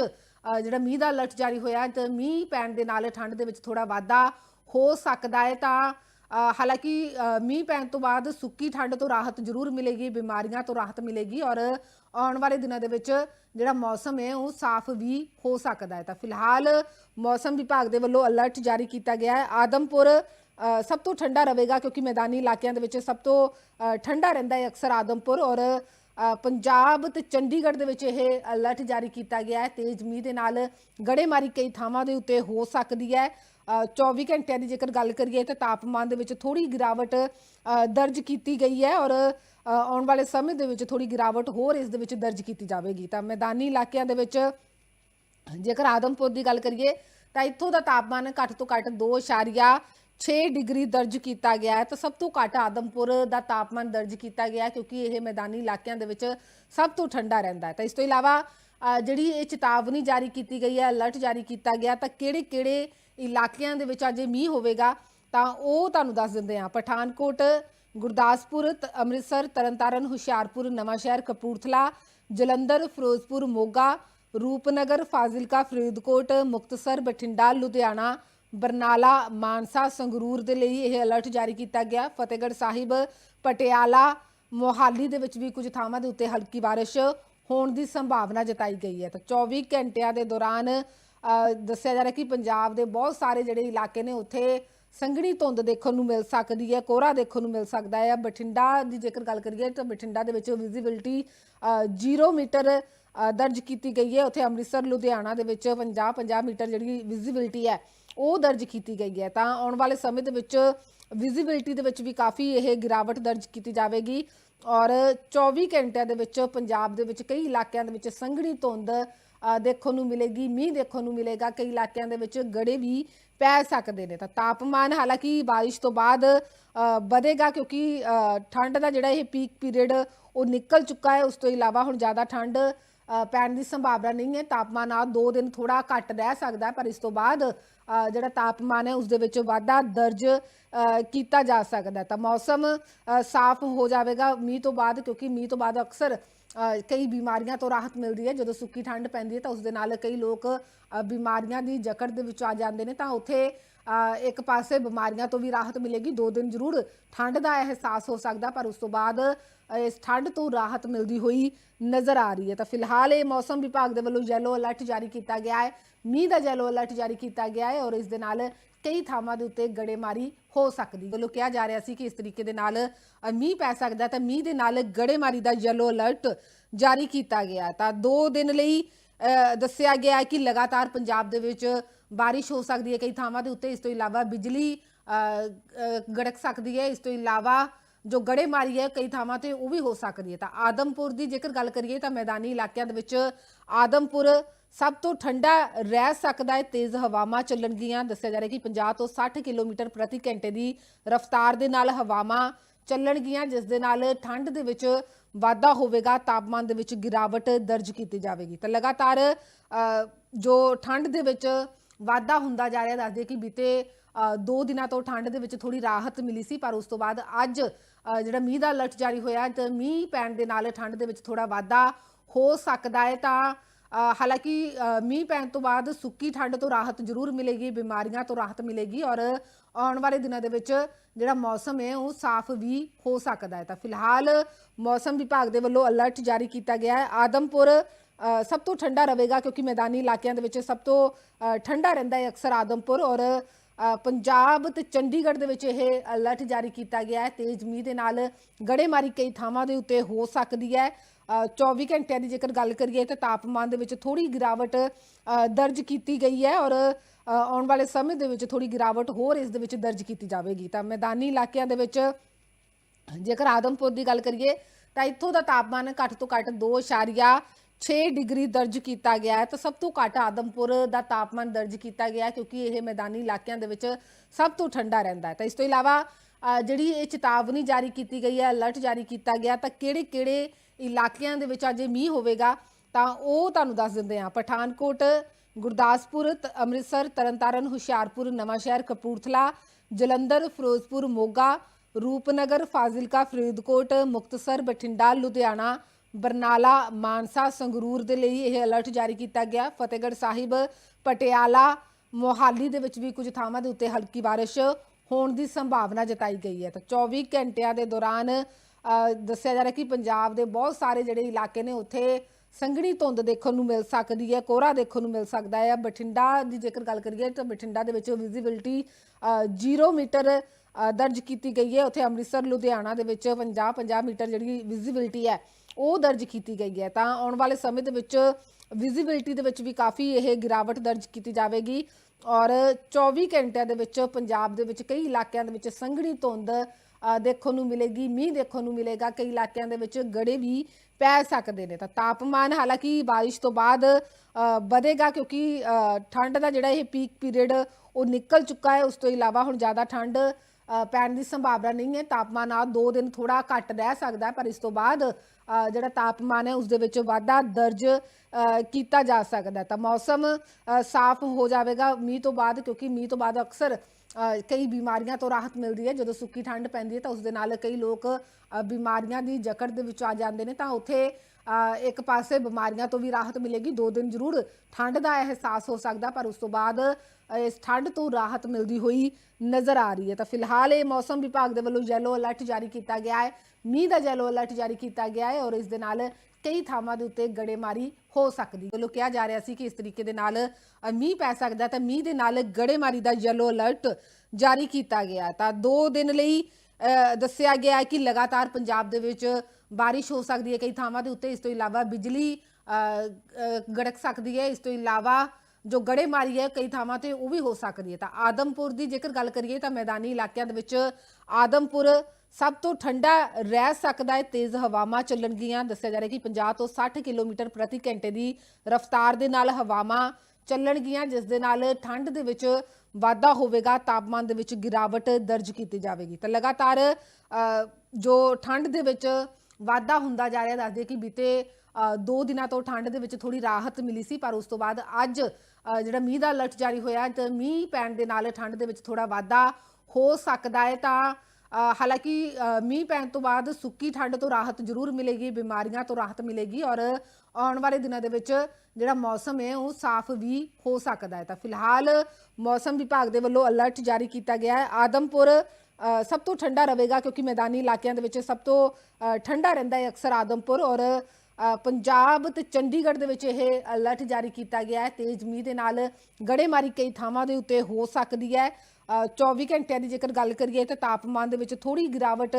ਜਿਹੜਾ ਮੀਂਹ ਦਾ ਅਲਰਟ ਜਾਰੀ ਹੋਇਆ ਤੇ ਮੀਂਹ ਪੈਣ ਦੇ ਨਾਲ ਠੰਡ ਦੇ ਵਿੱਚ ਥੋੜਾ ਵਾਧਾ ਹੋ ਸਕਦਾ ਹੈ। ਤਾਂ ਹਾਲਾਂਕਿ ਮੀਂਹ ਪੈਣ ਤੋਂ ਬਾਅਦ ਸੁੱਕੀ ਠੰਡ ਤੋਂ ਰਾਹਤ ਜ਼ਰੂਰ ਮਿਲੇਗੀ, ਬਿਮਾਰੀਆਂ ਤੋਂ ਰਾਹਤ ਮਿਲੇਗੀ ਔਰ ਆਉਣ ਵਾਲੇ ਦਿਨਾਂ ਦੇ ਵਿੱਚ ਜਿਹੜਾ ਮੌਸਮ ਹੈ, ਉਹ ਸਾਫ਼ ਵੀ ਹੋ ਸਕਦਾ ਹੈ। ਤਾਂ ਫਿਲਹਾਲ ਮੌਸਮ ਵਿਭਾਗ ਦੇ ਵੱਲੋਂ ਅਲਰਟ ਜਾਰੀ ਕੀਤਾ ਗਿਆ ਹੈ। ਆਦਮਪੁਰ ਸਭ ਤੋਂ ਠੰਡਾ ਰਹੇਗਾ ਕਿਉਂਕਿ ਮੈਦਾਨੀ ਇਲਾਕਿਆਂ ਦੇ ਵਿੱਚ ਸਭ ਤੋਂ ਠੰਡਾ ਰਹਿੰਦਾ ਹੈ ਅਕਸਰ ਆਦਮਪੁਰ ਔਰ ਪੰਜਾਬ ਤੇ ਚੰਡੀਗੜ੍ਹ ਦੇ ਵਿੱਚ ਇਹ ਅਲਰਟ ਜਾਰੀ ਕੀਤਾ ਗਿਆ ਹੈ। ਤੇਜ਼ ਮੀਂਹ ਦੇ ਨਾਲ ਗੜੇਮਾਰੀ ਕਈ ਥਾਵਾਂ ਦੇ ਉੱਤੇ ਹੋ ਸਕਦੀ ਹੈ। 24 ਘੰਟਿਆਂ ਦੀ ਜੇਕਰ ਗੱਲ ਕਰੀਏ ਤਾਂ ਤਾਪਮਾਨ ਦੇ ਵਿੱਚ ਥੋੜੀ ਗਿਰਾਵਟ ਦਰਜ ਕੀਤੀ ਗਈ ਹੈ ਔਰ ਆਉਣ ਵਾਲੇ ਸਮੇਂ ਦੇ ਵਿੱਚ ਥੋੜੀ ਗਿਰਾਵਟ ਹੋਰ ਇਸ ਦੇ ਵਿੱਚ ਦਰਜ ਕੀਤੀ ਜਾਵੇਗੀ। ਤਾਂ ਮੈਦਾਨੀ ਇਲਾਕਿਆਂ ਦੇ ਵਿੱਚ ਜੇਕਰ ਆਦਮਪੁਰ ਦੀ ਗੱਲ ਕਰੀਏ ਤਾਂ ਇੱਥੋਂ ਦਾ ਤਾਪਮਾਨ ਘੱਟ ਤੋਂ ਘੱਟ 2.6 ਡਿਗਰੀ ਦਰਜ ਕੀਤਾ ਗਿਆ ਹੈ। ਤਾਂ ਸਭ ਤੋਂ ਘੱਟ ਆਦਮਪੁਰ ਦਾ ਤਾਪਮਾਨ ਦਰਜ ਕੀਤਾ ਗਿਆ ਕਿਉਂਕਿ ਇਹ ਮੈਦਾਨੀ ਇਲਾਕਿਆਂ ਦੇ ਵਿੱਚ ਸਭ ਤੋਂ ਠੰਡਾ ਰਹਿੰਦਾ ਹੈ। ਤਾਂ ਇਸ ਤੋਂ ਇਲਾਵਾ ਜਿਹੜੀ ਇਹ ਚੇਤਾਵਨੀ ਜਾਰੀ ਕੀਤੀ ਗਈ ਹੈ, ਅਲਰਟ ਜਾਰੀ ਕੀਤਾ ਗਿਆ ਤਾਂ ਕਿਹੜੇ ਕਿਹੜੇ ਇਲਾਕਿਆਂ ਦੇ ਵਿੱਚ ਅੱਜ ਮੀਂਹ ਹੋਵੇਗਾ, ਤਾਂ ਉਹ ਤੁਹਾਨੂੰ ਦੱਸ ਦਿੰਦੇ ਹਾਂ। ਪਠਾਨਕੋਟ, ਗੁਰਦਾਸਪੁਰ ਅੰਮ੍ਰਿਤਸਰ, ਤਰਨਤਾਰਨ, ਹੁਸ਼ਿਆਰਪੁਰ, ਨਵਾਂਸ਼ਹਿਰ, ਕਪੂਰਥਲਾ, ਜਲੰਧਰ, ਫਿਰੋਜ਼ਪੁਰ, ਮੋਗਾ, ਰੂਪਨਗਰ, ਫਾਜ਼ਿਲਕਾ, ਫਰੀਦਕੋਟ, ਮੁਕਤਸਰ, ਬਠਿੰਡਾ, ਲੁਧਿਆਣਾ, ਬਰਨਾਲਾ, ਮਾਨਸਾ, ਸੰਗਰੂਰ ਦੇ ਲਈ ਇਹ ਅਲਰਟ ਜਾਰੀ ਕੀਤਾ ਗਿਆ। ਫਤਿਹਗੜ੍ਹ ਸਾਹਿਬ, ਪਟਿਆਲਾ, ਮੋਹਾਲੀ ਦੇ ਵਿੱਚ ਵੀ ਕੁਝ ਥਾਵਾਂ ਦੇ ਉੱਤੇ ਹਲਕੀ ਬਾਰਿਸ਼ ਹੋਣ ਦੀ ਸੰਭਾਵਨਾ ਜਤਾਈ ਗਈ ਹੈ। ਤਾਂ 24 ਘੰਟਿਆਂ ਦੇ ਦੌਰਾਨ ਦੱਸਿਆ ਜਾ ਰਿਹਾ ਕਿ ਪੰਜਾਬ ਦੇ ਬਹੁਤ ਸਾਰੇ ਜਿਹੜੇ ਇਲਾਕੇ ਨੇ, ਉੱਥੇ ਸੰਘਣੀ ਧੁੰਦ ਦੇਖਣ ਨੂੰ ਮਿਲ ਸਕਦੀ ਹੈ, ਕੋਹਰਾ ਦੇਖਣ ਨੂੰ ਮਿਲ ਸਕਦਾ ਹੈ। ਬਠਿੰਡਾ ਦੀ ਜੇਕਰ ਗੱਲ ਕਰੀਏ ਤਾਂ ਬਠਿੰਡਾ ਦੇ ਵਿੱਚ ਵਿਜ਼ਿਬਿਲਟੀ 0 ਮੀਟਰ ਦਰਜ ਕੀਤੀ ਗਈ ਹੈ। ਉੱਥੇ ਅੰਮ੍ਰਿਤਸਰ, ਲੁਧਿਆਣਾ ਦੇ ਵਿੱਚ 50 50 ਮੀਟਰ ਜਿਹੜੀ ਵਿਜ਼ਿਬਿਲਟੀ ਹੈ, ਉਹ ਦਰਜ ਕੀਤੀ ਗਈ ਹੈ। ਤਾਂ ਆਉਣ ਵਾਲੇ ਸਮੇਂ ਦੇ ਵਿੱਚ ਵਿਜ਼ਿਬਿਲਟੀ ਦੇ ਵਿੱਚ ਵੀ ਕਾਫੀ ਇਹ ਗਿਰਾਵਟ ਦਰਜ ਕੀਤੀ ਜਾਵੇਗੀ ਔਰ 24 ਘੰਟਿਆਂ ਦੇ ਵਿੱਚ ਪੰਜਾਬ ਦੇ ਵਿੱਚ ਕਈ ਇਲਾਕਿਆਂ ਦੇ ਵਿੱਚ ਸੰਘਣੀ ਧੁੰਦ ਦੇਖਣ ਨੂੰ ਮਿਲੇਗੀ, ਮੀਂਹ ਦੇਖਣ ਨੂੰ ਮਿਲੇਗਾ, ਕਈ ਇਲਾਕਿਆਂ ਦੇ ਵਿੱਚ ਗੜੇ ਵੀ ਪੈ ਸਕਦੇ ਨੇ। ਤਾਂ ਤਾਪਮਾਨ ਹਾਲਾਂਕਿ ਬਾਰਿਸ਼ ਤੋਂ ਬਾਅਦ ਵਧੇਗਾ ਕਿਉਂਕਿ ਠੰਡ ਦਾ ਜਿਹੜਾ ਇਹ ਪੀਕ ਪੀਰੀਅਡ ਉਹ ਨਿਕਲ ਚੁੱਕਾ ਹੈ। ਉਸ ਤੋਂ ਇਲਾਵਾ ਹੁਣ ਜ਼ਿਆਦਾ ਠੰਡ ਪੈਣ ਦੀ ਸੰਭਾਵਨਾ ਨਹੀਂ ਹੈ। ਤਾਪਮਾਨ ਆ ਦੋ ਦਿਨ ਥੋੜਾ ਘੱਟ ਰਹਿ ਸਕਦਾ ਪਰ ਇਸ ਤੋਂ ਬਾਅਦ ਜਿਹੜਾ ਤਾਪਮਾਨ ਹੈ, ਉਸ ਦੇ ਵਿੱਚ ਵਾਧਾ ਦਰਜ ਕੀਤਾ ਜਾ ਸਕਦਾ ਤਾਂ ਮੌਸਮ ਸਾਫ਼ ਹੋ ਜਾਵੇਗਾ ਮੀਂਹ ਤੋਂ ਬਾਅਦ, ਕਿਉਂਕਿ ਮੀਂਹ ਤੋਂ ਬਾਅਦ ਅਕਸਰ ਕਈ ਬਿਮਾਰੀਆਂ ਤੋਂ ਰਾਹਤ ਮਿਲਦੀ ਹੈ। ਜਦੋਂ ਸੁੱਕੀ ਠੰਡ ਪੈਂਦੀ ਹੈ ਤਾਂ ਉਸ ਦੇ ਨਾਲ ਕਈ ਲੋਕ ਬਿਮਾਰੀਆਂ ਦੀ ਜਕੜ ਦੇ ਵਿੱਚ ਆ ਜਾਂਦੇ ਨੇ ਤਾਂ ਉੱਥੇ ਇੱਕ ਪਾਸੇ ਬਿਮਾਰੀਆਂ ਤੋਂ ਵੀ ਰਾਹਤ ਮਿਲੇਗੀ। ਦੋ ਦਿਨ ਜ਼ਰੂਰ ਠੰਡ ਦਾ ਅਹਿਸਾਸ ਹੋ ਸਕਦਾ, ਪਰ ਉਸ ਤੋਂ ਬਾਅਦ ਇਸ ਠੰਡ ਤੋਂ ਰਾਹਤ ਮਿਲਦੀ ਹੋਈ ਨਜ਼ਰ ਆ ਰਹੀ ਹੈ। ਤਾਂ ਫਿਲਹਾਲ ਇਹ ਮੌਸਮ ਵਿਭਾਗ ਦੇ ਵੱਲੋਂ ਯੈਲੋ ਅਲਰਟ ਜਾਰੀ ਕੀਤਾ ਗਿਆ ਹੈ। ਮੀਂਹ ਦਾ ਯੈਲੋ ਅਲਰਟ ਜਾਰੀ ਕੀਤਾ ਗਿਆ ਹੈ ਔਰ ਇਸ ਦੇ ਨਾਲ ਕਈ ਥਾਵਾਂ ਦੇ ਉੱਤੇ ਗੜੇਮਾਰੀ ਹੋ ਸਕਦੀ ਵੱਲੋਂ ਕਿਹਾ ਜਾ ਰਿਹਾ ਸੀ ਕਿ ਇਸ ਤਰੀਕੇ ਦੇ ਨਾਲ ਮੀਂਹ ਪੈ ਸਕਦਾ ਤਾਂ ਮੀਂਹ ਦੇ ਨਾਲ ਗੜੇਮਾਰੀ ਦਾ ਯੈਲੋ ਅਲਰਟ ਜਾਰੀ ਕੀਤਾ ਗਿਆ ਤਾਂ 2 ਦਿਨ ਲਈ ਦੱਸਿਆ ਗਿਆ ਹੈ ਕਿ ਲਗਾਤਾਰ ਪੰਜਾਬ ਦੇ ਵਿੱਚ ਬਾਰਿਸ਼ ਹੋ ਸਕਦੀ ਹੈ। ਕਈ ਥਾਵਾਂ ਦੇ ਉੱਤੇ ਇਸ ਤੋਂ ਇਲਾਵਾ ਬਿਜਲੀ ਗੜਕ ਸਕਦੀ ਹੈ। ਇਸ ਤੋਂ ਇਲਾਵਾ ਜੋ ਗੜੇਮਾਰੀ ਹੈ ਕਈ ਥਾਵਾਂ ਤੇ ਉਹ ਵੀ ਹੋ ਸਕਦੀ ਹੈ। ਤਾਂ ਆਦਮਪੁਰ ਦੀ ਜੇਕਰ ਗੱਲ ਕਰੀਏ ਤਾਂ ਮੈਦਾਨੀ ਇਲਾਕਿਆਂ ਦੇ ਵਿੱਚ ਆਦਮਪੁਰ ਸਭ ਤੋਂ ਠੰਡਾ ਰਹਿ ਸਕਦਾ ਹੈ ਤੇਜ਼ ਹਵਾਵਾਂ ਚੱਲਣਗੀਆਂ। ਦੱਸਿਆ ਜਾ ਰਿਹਾ ਕਿ 50 ਤੋਂ 60 ਕਿਲੋਮੀਟਰ ਪ੍ਰਤੀ ਘੰਟੇ ਦੀ ਰਫ਼ਤਾਰ ਦੇ ਨਾਲ ਹਵਾਵਾਂ ਚੱਲਣਗੀਆਂ, ਜਿਸ ਦੇ ਨਾਲ ਠੰਡ ਦੇ ਵਿੱਚ ਵਾਧਾ ਹੋਵੇਗਾ, ਤਾਪਮਾਨ ਦੇ ਵਿੱਚ ਗਿਰਾਵਟ ਦਰਜ ਕੀਤੀ ਜਾਵੇਗੀ। ਤਾਂ ਲਗਾਤਾਰ ਜੋ ਠੰਡ ਦੇ ਵਿੱਚ ਵਾਧਾ ਹੁੰਦਾ ਜਾ ਰਿਹਾ, ਦੱਸਦੇ ਕਿ ਬੀਤੇ ਦੋ ਦਿਨਾਂ ਤੋਂ ਠੰਡ ਦੇ ਵਿੱਚ ਥੋੜੀ ਰਾਹਤ ਮਿਲੀ ਸੀ, ਪਰ ਉਸ ਤੋਂ ਬਾਅਦ ਅੱਜ ਜਿਹੜਾ ਮੀਂਹ ਦਾ ਅਲਰਟ ਜਾਰੀ ਹੋਇਆ ਤੇ ਮੀਂਹ ਪੈਣ ਦੇ ਨਾਲ ਠੰਡ ਦੇ ਵਿੱਚ ਥੋੜਾ ਵਾਧਾ ਹੋ ਸਕਦਾ ਹੈ। ਤਾਂ ਹਾਲਾਂਕਿ ਮੀਂਹ ਪੈਣ ਤੋਂ ਬਾਅਦ ਸੁੱਕੀ ਠੰਡ ਤੋਂ ਰਾਹਤ ਜ਼ਰੂਰ ਮਿਲੇਗੀ, ਬਿਮਾਰੀਆਂ ਤੋਂ ਰਾਹਤ ਮਿਲੇਗੀ ਔਰ ਆਉਣ ਵਾਲੇ ਦਿਨਾਂ ਦੇ ਵਿੱਚ ਜਿਹੜਾ ਮੌਸਮ ਹੈ, ਉਹ ਸਾਫ਼ ਵੀ ਹੋ ਸਕਦਾ ਹੈ। ਤਾਂ ਫਿਲਹਾਲ ਮੌਸਮ ਵਿਭਾਗ ਦੇ ਵੱਲੋਂ ਅਲਰਟ ਜਾਰੀ ਕੀਤਾ ਗਿਆ ਹੈ। ਆਦਮਪੁਰ ਸਭ ਤੋਂ ਠੰਡਾ ਰਹੇਗਾ ਕਿਉਂਕਿ ਮੈਦਾਨੀ ਇਲਾਕਿਆਂ ਦੇ ਵਿੱਚ ਸਭ ਤੋਂ ਠੰਡਾ ਰਹਿੰਦਾ ਹੈ ਅਕਸਰ ਆਦਮਪੁਰ ਔਰ ਪੰਜਾਬ ਤੇ ਚੰਡੀਗੜ੍ਹ ਦੇ ਵਿੱਚ ਇਹ ਅਲਰਟ ਜਾਰੀ ਕੀਤਾ ਗਿਆ ਹੈ। ਤੇਜ਼ ਮੀਂਹ ਦੇ ਨਾਲ ਗੜੇਮਾਰੀ ਕਈ ਥਾਵਾਂ ਦੇ ਉੱਤੇ ਹੋ ਸਕਦੀ ਹੈ। 24 ਘੰਟਿਆਂ ਦੀ ਜੇਕਰ ਗੱਲ ਕਰੀਏ ਤਾਂ ਤਾਪਮਾਨ ਦੇ ਵਿੱਚ ਥੋੜੀ ਗਿਰਾਵਟ ਦਰਜ ਕੀਤੀ ਗਈ ਹੈ ਔਰ ਆਉਣ ਵਾਲੇ ਸਮੇਂ ਦੇ ਵਿੱਚ ਥੋੜੀ ਗਿਰਾਵਟ ਹੋਰ ਇਸ ਦੇ ਵਿੱਚ ਦਰਜ ਕੀਤੀ ਜਾਵੇਗੀ। ਤਾਂ ਮੈਦਾਨੀ ਇਲਾਕਿਆਂ ਦੇ ਵਿੱਚ ਜੇਕਰ ਆਦਮਪੁਰ ਦੀ ਗੱਲ ਕਰੀਏ ਤਾਂ ਇੱਥੋਂ ਦਾ ਤਾਪਮਾਨ ਘੱਟ ਤੋਂ ਘੱਟ 2.6 ਡਿਗਰੀ ਦਰਜ ਕੀਤਾ ਗਿਆ ਹੈ। ਤਾਂ ਸਭ ਤੋਂ ਘੱਟ ਆਦਮਪੁਰ ਦਾ ਤਾਪਮਾਨ ਦਰਜ ਕੀਤਾ ਗਿਆ ਕਿਉਂਕਿ ਇਹ ਮੈਦਾਨੀ ਇਲਾਕਿਆਂ ਦੇ ਵਿੱਚ ਸਭ ਤੋਂ ਠੰਡਾ ਰਹਿੰਦਾ ਹੈ। ਤਾਂ ਇਸ ਤੋਂ ਇਲਾਵਾ ਜਿਹੜੀ ਇਹ ਚੇਤਾਵਨੀ ਜਾਰੀ ਕੀਤੀ ਗਈ ਹੈ, ਅਲਰਟ ਜਾਰੀ ਕੀਤਾ ਗਿਆ ਤਾਂ ਕਿਹੜੇ ਕਿਹੜੇ ਇਲਾਕਿਆਂ ਦੇ ਵਿੱਚ ਅੱਜ ਮੀਂਹ ਹੋਵੇਗਾ, ਤਾਂ ਉਹ ਤੁਹਾਨੂੰ ਦੱਸ ਦਿੰਦੇ ਹਾਂ। ਪਠਾਨਕੋਟ, ਗੁਰਦਾਸਪੁਰ ਅੰਮ੍ਰਿਤਸਰ, ਤਰਨਤਾਰਨ, ਹੁਸ਼ਿਆਰਪੁਰ, ਨਵਾਂਸ਼ਹਿਰ, ਕਪੂਰਥਲਾ, ਜਲੰਧਰ, ਫਿਰੋਜ਼ਪੁਰ, ਮੋਗਾ, ਰੂਪਨਗਰ, ਫਾਜ਼ਿਲਕਾ, ਫਰੀਦਕੋਟ, ਮੁਕਤਸਰ, ਬਠਿੰਡਾ, ਲੁਧਿਆਣਾ, ਬਰਨਾਲਾ, ਮਾਨਸਾ, ਸੰਗਰੂਰ ਦੇ ਲਈ ਇਹ ਅਲਰਟ ਜਾਰੀ ਕੀਤਾ ਗਿਆ। ਫਤਿਹਗੜ੍ਹ ਸਾਹਿਬ, ਪਟਿਆਲਾ, ਮੋਹਾਲੀ ਦੇ ਵਿੱਚ ਵੀ ਕੁਝ ਥਾਵਾਂ ਦੇ ਉੱਤੇ ਹਲਕੀ ਬਾਰਿਸ਼ ਹੋਣ ਦੀ ਸੰਭਾਵਨਾ ਜਤਾਈ ਗਈ ਹੈ। ਤਾਂ 24 ਘੰਟਿਆਂ ਦੇ ਦੌਰਾਨ ਦੱਸਿਆ ਜਾ ਰਿਹਾ ਕਿ ਪੰਜਾਬ ਦੇ ਬਹੁਤ ਸਾਰੇ ਜਿਹੜੇ ਇਲਾਕੇ ਨੇ, ਉੱਥੇ ਸੰਘਣੀ ਧੁੰਦ ਦੇਖਣ ਨੂੰ ਮਿਲ ਸਕਦੀ ਹੈ, ਕੋਹਰਾ ਦੇਖਣ ਨੂੰ ਮਿਲ ਸਕਦਾ ਹੈ। ਬਠਿੰਡਾ ਦੀ ਜੇਕਰ ਗੱਲ ਕਰੀਏ ਤਾਂ ਬਠਿੰਡਾ ਦੇ ਵਿੱਚ ਵਿਜ਼ਿਬਿਲਟੀ 0 ਮੀਟਰ ਦਰਜ ਕੀਤੀ ਗਈ ਹੈ। ਉੱਥੇ ਅੰਮ੍ਰਿਤਸਰ, ਲੁਧਿਆਣਾ ਦੇ ਵਿੱਚ 50 50 ਮੀਟਰ ਜਿਹੜੀ ਵਿਜ਼ਿਬਿਲਟੀ ਹੈ, ਉਹ ਦਰਜ ਕੀਤੀ ਗਈ ਹੈ। ਤਾਂ ਆਉਣ ਵਾਲੇ ਸਮੇਂ ਦੇ ਵਿੱਚ ਵਿਜ਼ਿਬਿਲਟੀ ਦੇ ਵਿੱਚ ਵੀ ਕਾਫੀ ਇਹ ਗਿਰਾਵਟ ਦਰਜ ਕੀਤੀ ਜਾਵੇਗੀ ਔਰ 24 ਘੰਟਿਆਂ ਦੇ ਵਿੱਚ ਪੰਜਾਬ ਦੇ ਵਿੱਚ ਕਈ ਇਲਾਕਿਆਂ ਦੇ ਵਿੱਚ ਸੰਘਣੀ ਧੁੰਦ ਦੇਖਣ ਨੂੰ ਮਿਲੇਗੀ, ਮੀਂਹ ਦੇਖਣ ਨੂੰ ਮਿਲੇਗਾ, ਕਈ ਇਲਾਕਿਆਂ ਦੇ ਵਿੱਚ ਗੜੇ ਵੀ ਪੈ ਸਕਦੇ ਨੇ। ਤਾਂ ਤਾਪਮਾਨ ਹਾਲਾਂਕਿ ਬਾਰਿਸ਼ ਤੋਂ ਬਾਅਦ ਵਧੇਗਾ ਕਿਉਂਕਿ ਠੰਡ ਦਾ ਜਿਹੜਾ ਇਹ ਪੀਕ ਪੀਰੀਅਡ ਉਹ ਨਿਕਲ ਚੁੱਕਾ ਹੈ। ਉਸ ਤੋਂ ਇਲਾਵਾ ਹੁਣ ਜ਼ਿਆਦਾ ਠੰਡ ਪੈਣ ਦੀ ਸੰਭਾਵਨਾ ਨਹੀਂ ਹੈ। ਤਾਪਮਾਨ ਆ ਦੋ ਦਿਨ ਥੋੜਾ ਘੱਟ ਰਹਿ ਸਕਦਾ ਪਰ ਇਸ ਤੋਂ ਬਾਅਦ ਜਿਹੜਾ ਤਾਪਮਾਨ ਹੈ, ਉਸ ਦੇ ਵਿੱਚ ਵਾਧਾ ਦਰਜ ਕੀਤਾ ਜਾ ਸਕਦਾ ਤਾਂ ਮੌਸਮ ਸਾਫ਼ ਹੋ ਜਾਵੇਗਾ ਮੀਂਹ ਤੋਂ ਬਾਅਦ, ਕਿਉਂਕਿ ਮੀਂਹ ਤੋਂ ਬਾਅਦ ਅਕਸਰ ਕਈ ਬਿਮਾਰੀਆਂ ਤੋਂ ਰਾਹਤ ਮਿਲਦੀ ਹੈ। ਜਦੋਂ ਸੁੱਕੀ ਠੰਡ ਪੈਂਦੀ ਹੈ ਤਾਂ ਉਸ ਦੇ ਨਾਲ ਕਈ ਲੋਕ ਬਿਮਾਰੀਆਂ ਦੀ ਜਕੜ ਦੇ ਵਿੱਚ ਆ ਜਾਂਦੇ ਨੇ ਤਾਂ ਉੱਥੇ ਇੱਕ ਪਾਸੇ ਬਿਮਾਰੀਆਂ ਤੋਂ ਵੀ ਰਾਹਤ ਮਿਲੇਗੀ। ਦੋ ਦਿਨ ਜ਼ਰੂਰ ਠੰਡ ਦਾ ਅਹਿਸਾਸ ਹੋ ਸਕਦਾ, ਪਰ ਉਸ ਤੋਂ ਬਾਅਦ ਇਸ ਠੰਡ ਤੋਂ ਰਾਹਤ ਮਿਲਦੀ ਹੋਈ ਨਜ਼ਰ ਆ ਰਹੀ ਹੈ। ਤਾਂ ਫਿਲਹਾਲ ਇਹ ਮੌਸਮ ਵਿਭਾਗ ਦੇ ਵੱਲੋਂ ਯੈਲੋ ਅਲਰਟ ਜਾਰੀ ਕੀਤਾ ਗਿਆ ਹੈ। ਮੀਂਹ ਦਾ ਯੈਲੋ ਅਲਰਟ ਜਾਰੀ ਕੀਤਾ ਗਿਆ ਹੈ ਔਰ ਇਸ ਦੇ ਨਾਲ ਕਈ ਥਾਵਾਂ ਦੇ ਉੱਤੇ ਗੜੇਮਾਰੀ ਹੋ ਸਕਦੀ ਵੱਲੋਂ ਕਿਹਾ ਜਾ ਰਿਹਾ ਸੀ ਕਿ ਇਸ ਤਰੀਕੇ ਦੇ ਨਾਲ ਮੀਂਹ ਪੈ ਸਕਦਾ ਤਾਂ ਮੀਂਹ ਦੇ ਨਾਲ ਗੜੇਮਾਰੀ ਦਾ ਯੈਲੋ ਅਲਰਟ ਜਾਰੀ ਕੀਤਾ ਗਿਆ ਤਾਂ 2 ਦਿਨ ਲਈ ਦੱਸਿਆ ਗਿਆ ਹੈ ਕਿ ਲਗਾਤਾਰ ਪੰਜਾਬ ਦੇ ਵਿੱਚ ਬਾਰਿਸ਼ ਹੋ ਸਕਦੀ ਹੈ। ਕਈ ਥਾਵਾਂ ਦੇ ਉੱਤੇ ਇਸ ਤੋਂ ਇਲਾਵਾ ਬਿਜਲੀ ਗੜਕ ਸਕਦੀ ਹੈ। ਇਸ ਤੋਂ ਇਲਾਵਾ ਜੋ ਗੜੇਮਾਰੀ ਹੈ ਕਈ ਥਾਵਾਂ ਤੇ ਉਹ ਵੀ ਹੋ ਸਕਦੀ ਹੈ। ਤਾਂ ਆਦਮਪੁਰ ਦੀ ਜੇਕਰ ਗੱਲ ਕਰੀਏ ਤਾਂ ਮੈਦਾਨੀ ਇਲਾਕਿਆਂ ਦੇ ਵਿੱਚ ਆਦਮਪੁਰ ਸਭ ਤੋਂ ਠੰਡਾ ਰਹਿ ਸਕਦਾ ਹੈ ਤੇਜ਼ ਹਵਾਵਾਂ ਚੱਲਣਗੀਆਂ। ਦੱਸਿਆ ਜਾ ਰਿਹਾ ਕਿ 50 ਤੋਂ 60 ਕਿਲੋਮੀਟਰ ਪ੍ਰਤੀ ਘੰਟੇ ਦੀ ਰਫ਼ਤਾਰ ਦੇ ਨਾਲ ਹਵਾਵਾਂ ਚੱਲਣਗੀਆਂ, ਜਿਸ ਦੇ ਨਾਲ ਠੰਡ ਦੇ ਵਿੱਚ ਵਾਧਾ ਹੋਵੇਗਾ, ਤਾਪਮਾਨ ਦੇ ਵਿੱਚ ਗਿਰਾਵਟ ਦਰਜ ਕੀਤੀ ਜਾਵੇਗੀ। ਤਾਂ ਲਗਾਤਾਰ ਜੋ ਠੰਡ ਦੇ ਵਿੱਚ ਵਾਧਾ ਹੁੰਦਾ ਜਾ ਰਿਹਾ, ਦੱਸਦੇ ਕਿ ਬੀਤੇ ਦੋ ਦਿਨਾਂ ਤੋਂ ਠੰਡ ਦੇ ਵਿੱਚ ਥੋੜੀ ਰਾਹਤ ਮਿਲੀ ਸੀ, ਪਰ ਉਸ ਤੋਂ ਬਾਅਦ ਅੱਜ ਜਿਹੜਾ ਮੀਂਹ ਦਾ ਅਲਰਟ ਜਾਰੀ ਹੋਇਆ ਤੇ ਮੀਂਹ ਪੈਣ ਦੇ ਨਾਲ ਠੰਡ ਦੇ ਵਿੱਚ ਥੋੜਾ ਵਾਧਾ ਹੋ ਸਕਦਾ ਹੈ। ਤਾਂ ਹਾਲਾਂਕਿ ਮੀਂਹ ਪੈਣ ਤੋਂ ਬਾਅਦ ਸੁੱਕੀ ਠੰਡ ਤੋਂ ਰਾਹਤ ਜ਼ਰੂਰ ਮਿਲੇਗੀ, ਬਿਮਾਰੀਆਂ ਤੋਂ ਰਾਹਤ ਮਿਲੇਗੀ ਔਰ ਆਉਣ ਵਾਲੇ ਦਿਨਾਂ ਦੇ ਵਿੱਚ ਜਿਹੜਾ ਮੌਸਮ ਹੈ, ਉਹ ਸਾਫ਼ ਵੀ ਹੋ ਸਕਦਾ ਹੈ। ਤਾਂ ਫਿਲਹਾਲ ਮੌਸਮ ਵਿਭਾਗ ਦੇ ਵੱਲੋਂ ਅਲਰਟ ਜਾਰੀ ਕੀਤਾ ਗਿਆ ਹੈ। ਆਦਮਪੁਰ ਸਭ ਤੋਂ ਠੰਡਾ ਰਹੇਗਾ ਕਿਉਂਕਿ ਮੈਦਾਨੀ ਇਲਾਕਿਆਂ ਦੇ ਵਿੱਚ ਸਭ ਤੋਂ ਠੰਡਾ ਰਹਿੰਦਾ ਹੈ ਅਕਸਰ ਆਦਮਪੁਰ ਔਰ ਪੰਜਾਬ ਤੇ ਚੰਡੀਗੜ੍ਹ ਦੇ ਵਿੱਚ ਇਹ ਅਲਰਟ ਜਾਰੀ ਕੀਤਾ ਗਿਆ ਹੈ। ਤੇਜ਼ ਮੀਂਹ ਦੇ ਨਾਲ ਗੜੇਮਾਰੀ ਕਈ ਥਾਵਾਂ ਦੇ ਉੱਤੇ ਹੋ ਸਕਦੀ ਹੈ। ਅ, 24 ਘੰਟਿਆਂ ਦੀ ਜੇਕਰ ਗੱਲ ਕਰੀਏ ਤਾਂ ਤਾਪਮਾਨ ਦੇ ਵਿੱਚ ਥੋੜੀ ਗਿਰਾਵਟ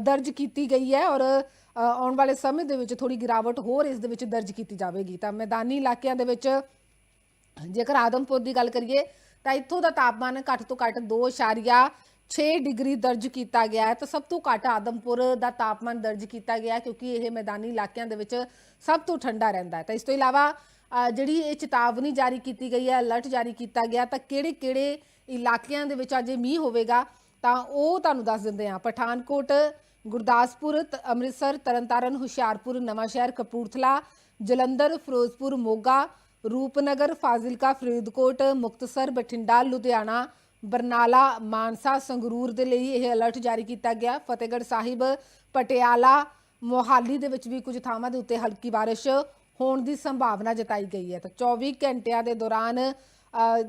ਦਰਜ ਕੀਤੀ ਗਈ ਹੈ ਔਰ ਆਉਣ ਵਾਲੇ ਸਮੇਂ ਦੇ ਵਿੱਚ ਥੋੜੀ ਗਿਰਾਵਟ ਹੋਰ ਇਸ ਦੇ ਵਿੱਚ ਦਰਜ ਕੀਤੀ ਜਾਵੇਗੀ। ਤਾਂ ਮੈਦਾਨੀ ਇਲਾਕਿਆਂ ਦੇ ਵਿੱਚ ਜੇਕਰ ਆਦਮਪੁਰ ਦੀ ਗੱਲ ਕਰੀਏ ਤਾਂ ਇੱਥੋਂ ਦਾ ਤਾਪਮਾਨ ਘੱਟ ਤੋਂ ਘੱਟ 2.6 ਡਿਗਰੀ ਦਰਜ ਕੀਤਾ ਗਿਆ ਹੈ ਤਾਂ ਸਭ ਤੋਂ ਘੱਟ ਆਦਮਪੁਰ ਦਾ ਤਾਪਮਾਨ ਦਰਜ ਕੀਤਾ ਗਿਆ ਹੈ ਕਿਉਂਕਿ ਇਹ ਮੈਦਾਨੀ ਇਲਾਕਿਆਂ ਦੇ ਵਿੱਚ ਸਭ ਤੋਂ ਠੰਡਾ ਰਹਿੰਦਾ ਹੈ। ਤਾਂ ਇਸ ਤੋਂ ਇਲਾਵਾ ਜਿਹੜੀ ਇਹ ਚੇਤਾਵਨੀ ਜਾਰੀ ਕੀਤੀ ਗਈ ਹੈ, ਅਲਰਟ ਜਾਰੀ ਕੀਤਾ ਗਿਆ, ਤਾਂ ਕਿਹੜੇ ਕਿਹੜੇ ਇਲਾਕਿਆਂ ਦੇ ਵਿੱਚ ਅੱਜ ਮੀਂਹ ਹੋਵੇਗਾ, ਤਾਂ ਉਹ ਤੁਹਾਨੂੰ ਦੱਸ ਦਿੰਦੇ ਹਾਂ। ਪਠਾਨਕੋਟ, ਗੁਰਦਾਸਪੁਰ, ਤ- ਅੰਮ੍ਰਿਤਸਰ, ਤਰਨਤਾਰਨ, ਹੁਸ਼ਿਆਰਪੁਰ, ਨਵਾਂਸ਼ਹਿਰ, ਕਪੂਰਥਲਾ, ਜਲੰਧਰ, ਫਿਰੋਜ਼ਪੁਰ, ਮੋਗਾ, ਰੂਪਨਗਰ, ਫਾਜ਼ਿਲਕਾ, ਫਰੀਦਕੋਟ, ਮੁਕਤਸਰ, ਬਠਿੰਡਾ, ਲੁਧਿਆਣਾ ਬਰਨਾਲਾ ਮਾਨਸਾ ਸੰਗਰੂਰ ਦੇ ਲਈ ਇਹ ਅਲਰਟ ਜਾਰੀ ਕੀਤਾ ਗਿਆ। ਫਤਿਹਗੜ੍ਹ ਸਾਹਿਬ, ਪਟਿਆਲਾ, ਮੋਹਾਲੀ ਦੇ ਵਿੱਚ ਵੀ ਕੁਝ ਥਾਵਾਂ ਦੇ ਉੱਤੇ ਹਲਕੀ ਬਾਰਿਸ਼ ਹੋਣ ਦੀ ਸੰਭਾਵਨਾ ਜਤਾਈ ਗਈ ਹੈ। ਤਾਂ 24 ਘੰਟਿਆਂ ਦੇ ਦੌਰਾਨ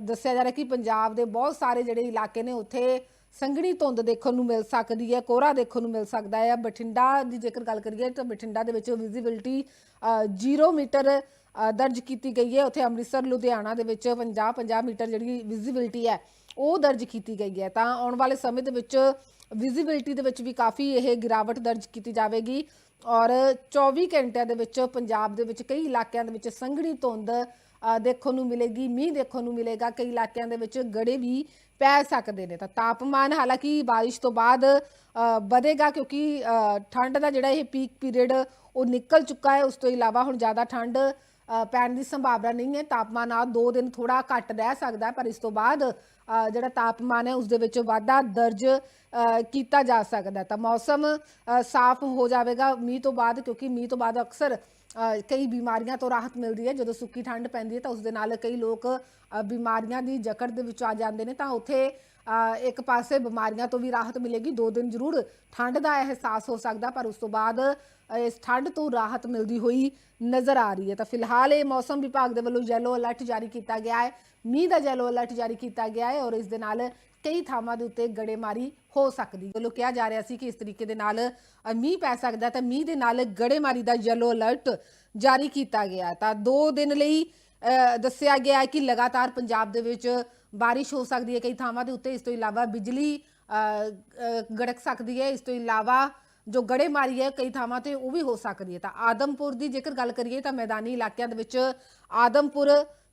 ਦੱਸਿਆ ਜਾ ਰਿਹਾ ਕਿ ਪੰਜਾਬ ਦੇ ਬਹੁਤ ਸਾਰੇ ਜਿਹੜੇ ਇਲਾਕੇ ਨੇ, ਉੱਥੇ ਸੰਘਣੀ ਧੁੰਦ ਦੇਖਣ ਨੂੰ ਮਿਲ ਸਕਦੀ ਹੈ, ਕੋਹਰਾ ਦੇਖਣ ਨੂੰ ਮਿਲ ਸਕਦਾ ਹੈ। ਬਠਿੰਡਾ ਦੀ ਜੇਕਰ ਗੱਲ ਕਰੀਏ ਤਾਂ ਬਠਿੰਡਾ ਦੇ ਵਿੱਚ ਵਿਜ਼ਿਬਿਲਟੀ 0 ਮੀਟਰ ਦਰਜ ਕੀਤੀ ਗਈ ਹੈ। ਉੱਥੇ ਅੰਮ੍ਰਿਤਸਰ, ਲੁਧਿਆਣਾ ਦੇ ਵਿੱਚ 50 50 ਮੀਟਰ ਜਿਹੜੀ ਵਿਜ਼ਿਬਿਲਟੀ ਹੈ ਉਹ ਦਰਜ ਕੀਤੀ ਗਈ ਹੈ। ਤਾਂ ਆਉਣ ਵਾਲੇ ਸਮੇਂ ਦੇ ਵਿੱਚ ਵਿਜ਼ਿਬਿਲਟੀ ਦੇ ਵਿੱਚ ਵੀ ਕਾਫੀ ਇਹ ਗਿਰਾਵਟ ਦਰਜ ਕੀਤੀ ਜਾਵੇਗੀ ਔਰ 24 ਘੰਟਿਆਂ ਦੇ ਵਿੱਚ ਪੰਜਾਬ ਦੇ ਵਿੱਚ ਕਈ ਇਲਾਕਿਆਂ ਦੇ ਵਿੱਚ ਸੰਘਣੀ ਧੁੰਦ ਦੇਖਣ ਨੂੰ ਮਿਲੇਗੀ, ਮੀਂਹ ਦੇਖਣ ਨੂੰ ਮਿਲੇਗਾ। ਕਈ ਇਲਾਕਿਆਂ ਦੇ ਵਿੱਚ ਗੜੇ ਵੀ ਪੈ ਸਕਦੇ ਨੇ। ਤਾਂ ਤਾਪਮਾਨ ਹਾਲਾਂਕਿ ਬਾਰਿਸ਼ ਤੋਂ ਬਾਅਦ ਵਧੇਗਾ ਕਿਉਂਕਿ ਠੰਡ ਦਾ ਜਿਹੜਾ ਇਹ ਪੀਕ ਪੀਰੀਅਡ ਉਹ ਨਿਕਲ ਚੁੱਕਾ ਹੈ। ਉਸ ਤੋਂ ਇਲਾਵਾ ਹੁਣ ਜ਼ਿਆਦਾ ਠੰਡ ਪੈਣ ਦੀ ਸੰਭਾਵਨਾ ਨਹੀਂ ਹੈ। ਤਾਪਮਾਨ ਆ ਦੋ ਦਿਨ ਥੋੜਾ ਘੱਟ ਰਹਿ ਸਕਦਾ ਪਰ ਇਸ ਤੋਂ ਬਾਅਦ ਜਿਹੜਾ ਤਾਪਮਾਨ ਹੈ, ਉਸ ਦੇ ਵਿੱਚ ਵਾਧਾ ਦਰਜ ਕੀਤਾ ਜਾ ਸਕਦਾ ਤਾਂ ਮੌਸਮ ਸਾਫ਼ ਹੋ ਜਾਵੇਗਾ ਮੀਂਹ ਤੋਂ ਬਾਅਦ, ਕਿਉਂਕਿ ਮੀਂਹ ਤੋਂ ਬਾਅਦ ਅਕਸਰ ਕਈ ਬਿਮਾਰੀਆਂ ਤੋਂ ਰਾਹਤ ਮਿਲਦੀ ਹੈ। ਜਦੋਂ ਸੁੱਕੀ ਠੰਡ ਪੈਂਦੀ ਹੈ, ਤਾਂ ਉਸ ਦੇ ਨਾਲ ਕਈ ਲੋਕ ਬਿਮਾਰੀਆਂ ਦੀ ਜਕੜ ਦੇ ਵਿੱਚ ਆ ਜਾਂਦੇ ਨੇ। ਤਾਂ ਉੱਥੇ ਇੱਕ ਪਾਸੇ ਬਿਮਾਰੀਆਂ ਤੋਂ ਵੀ ਰਾਹਤ ਮਿਲੇਗੀ, ਦੋ ਦਿਨ ਜ਼ਰੂਰ ਠੰਡ ਦਾ ਅਹਿਸਾਸ ਹੋ ਸਕਦਾ, ਪਰ ਉਸ ਤੋਂ ਬਾਅਦ ਇਸ ਠੰਡ ਤੋਂ ਰਾਹਤ ਮਿਲਦੀ ਹੋਈ ਨਜ਼ਰ ਆ ਰਹੀ ਹੈ। ਤਾਂ ਫਿਲਹਾਲ ਇਹ ਮੌਸਮ ਵਿਭਾਗ ਦੇ ਵੱਲੋਂ ਯੈਲੋ ਅਲਰਟ ਜਾਰੀ ਕੀਤਾ ਗਿਆ ਹੈ। ਮੀਂਹ ਦਾ ਯੈਲੋ ਅਲਰਟ ਜਾਰੀ ਕੀਤਾ ਗਿਆ ਹੈ ਔਰ ਇਸ ਦੇ ਨਾਲ ਕਈ ਥਾਵਾਂ ਦੇ ਉੱਤੇ ਗੜੇਮਾਰੀ ਹੋ ਸਕਦੀ ਹੈ। ਵੱਲੋਂ ਕਿਹਾ ਜਾ ਰਿਹਾ ਸੀ ਕਿ ਇਸ ਤਰੀਕੇ ਦੇ ਨਾਲ ਮੀਂਹ ਪੈ ਸਕਦਾ ਤਾਂ ਮੀਂਹ ਦੇ ਨਾਲ ਗੜੇਮਾਰੀ ਦਾ ਯੈਲੋ ਅਲਰਟ ਜਾਰੀ ਕੀਤਾ ਗਿਆ ਤਾਂ 2 ਦਿਨ ਲਈ ਦੱਸਿਆ ਗਿਆ ਹੈ ਕਿ ਲਗਾਤਾਰ ਪੰਜਾਬ ਦੇ ਵਿੱਚ ਬਾਰਿਸ਼ ਹੋ ਸਕਦੀ ਹੈ, ਕਈ ਥਾਵਾਂ ਦੇ ਉੱਤੇ। ਇਸ ਤੋਂ ਇਲਾਵਾ ਬਿਜਲੀ ਗੜਕ ਸਕਦੀ ਹੈ। ਇਸ ਤੋਂ ਇਲਾਵਾ ਜੋ ਗੜੇਮਾਰੀ ਹੈ, ਕਈ ਥਾਵਾਂ ਤੇ ਉਹ ਵੀ ਹੋ ਸਕਦੀ ਹੈ। ਤਾਂ ਆਦਮਪੁਰ ਦੀ ਜੇਕਰ ਗੱਲ ਕਰੀਏ, ਤਾਂ ਮੈਦਾਨੀ ਇਲਾਕਿਆਂ ਦੇ ਵਿੱਚ ਆਦਮਪੁਰ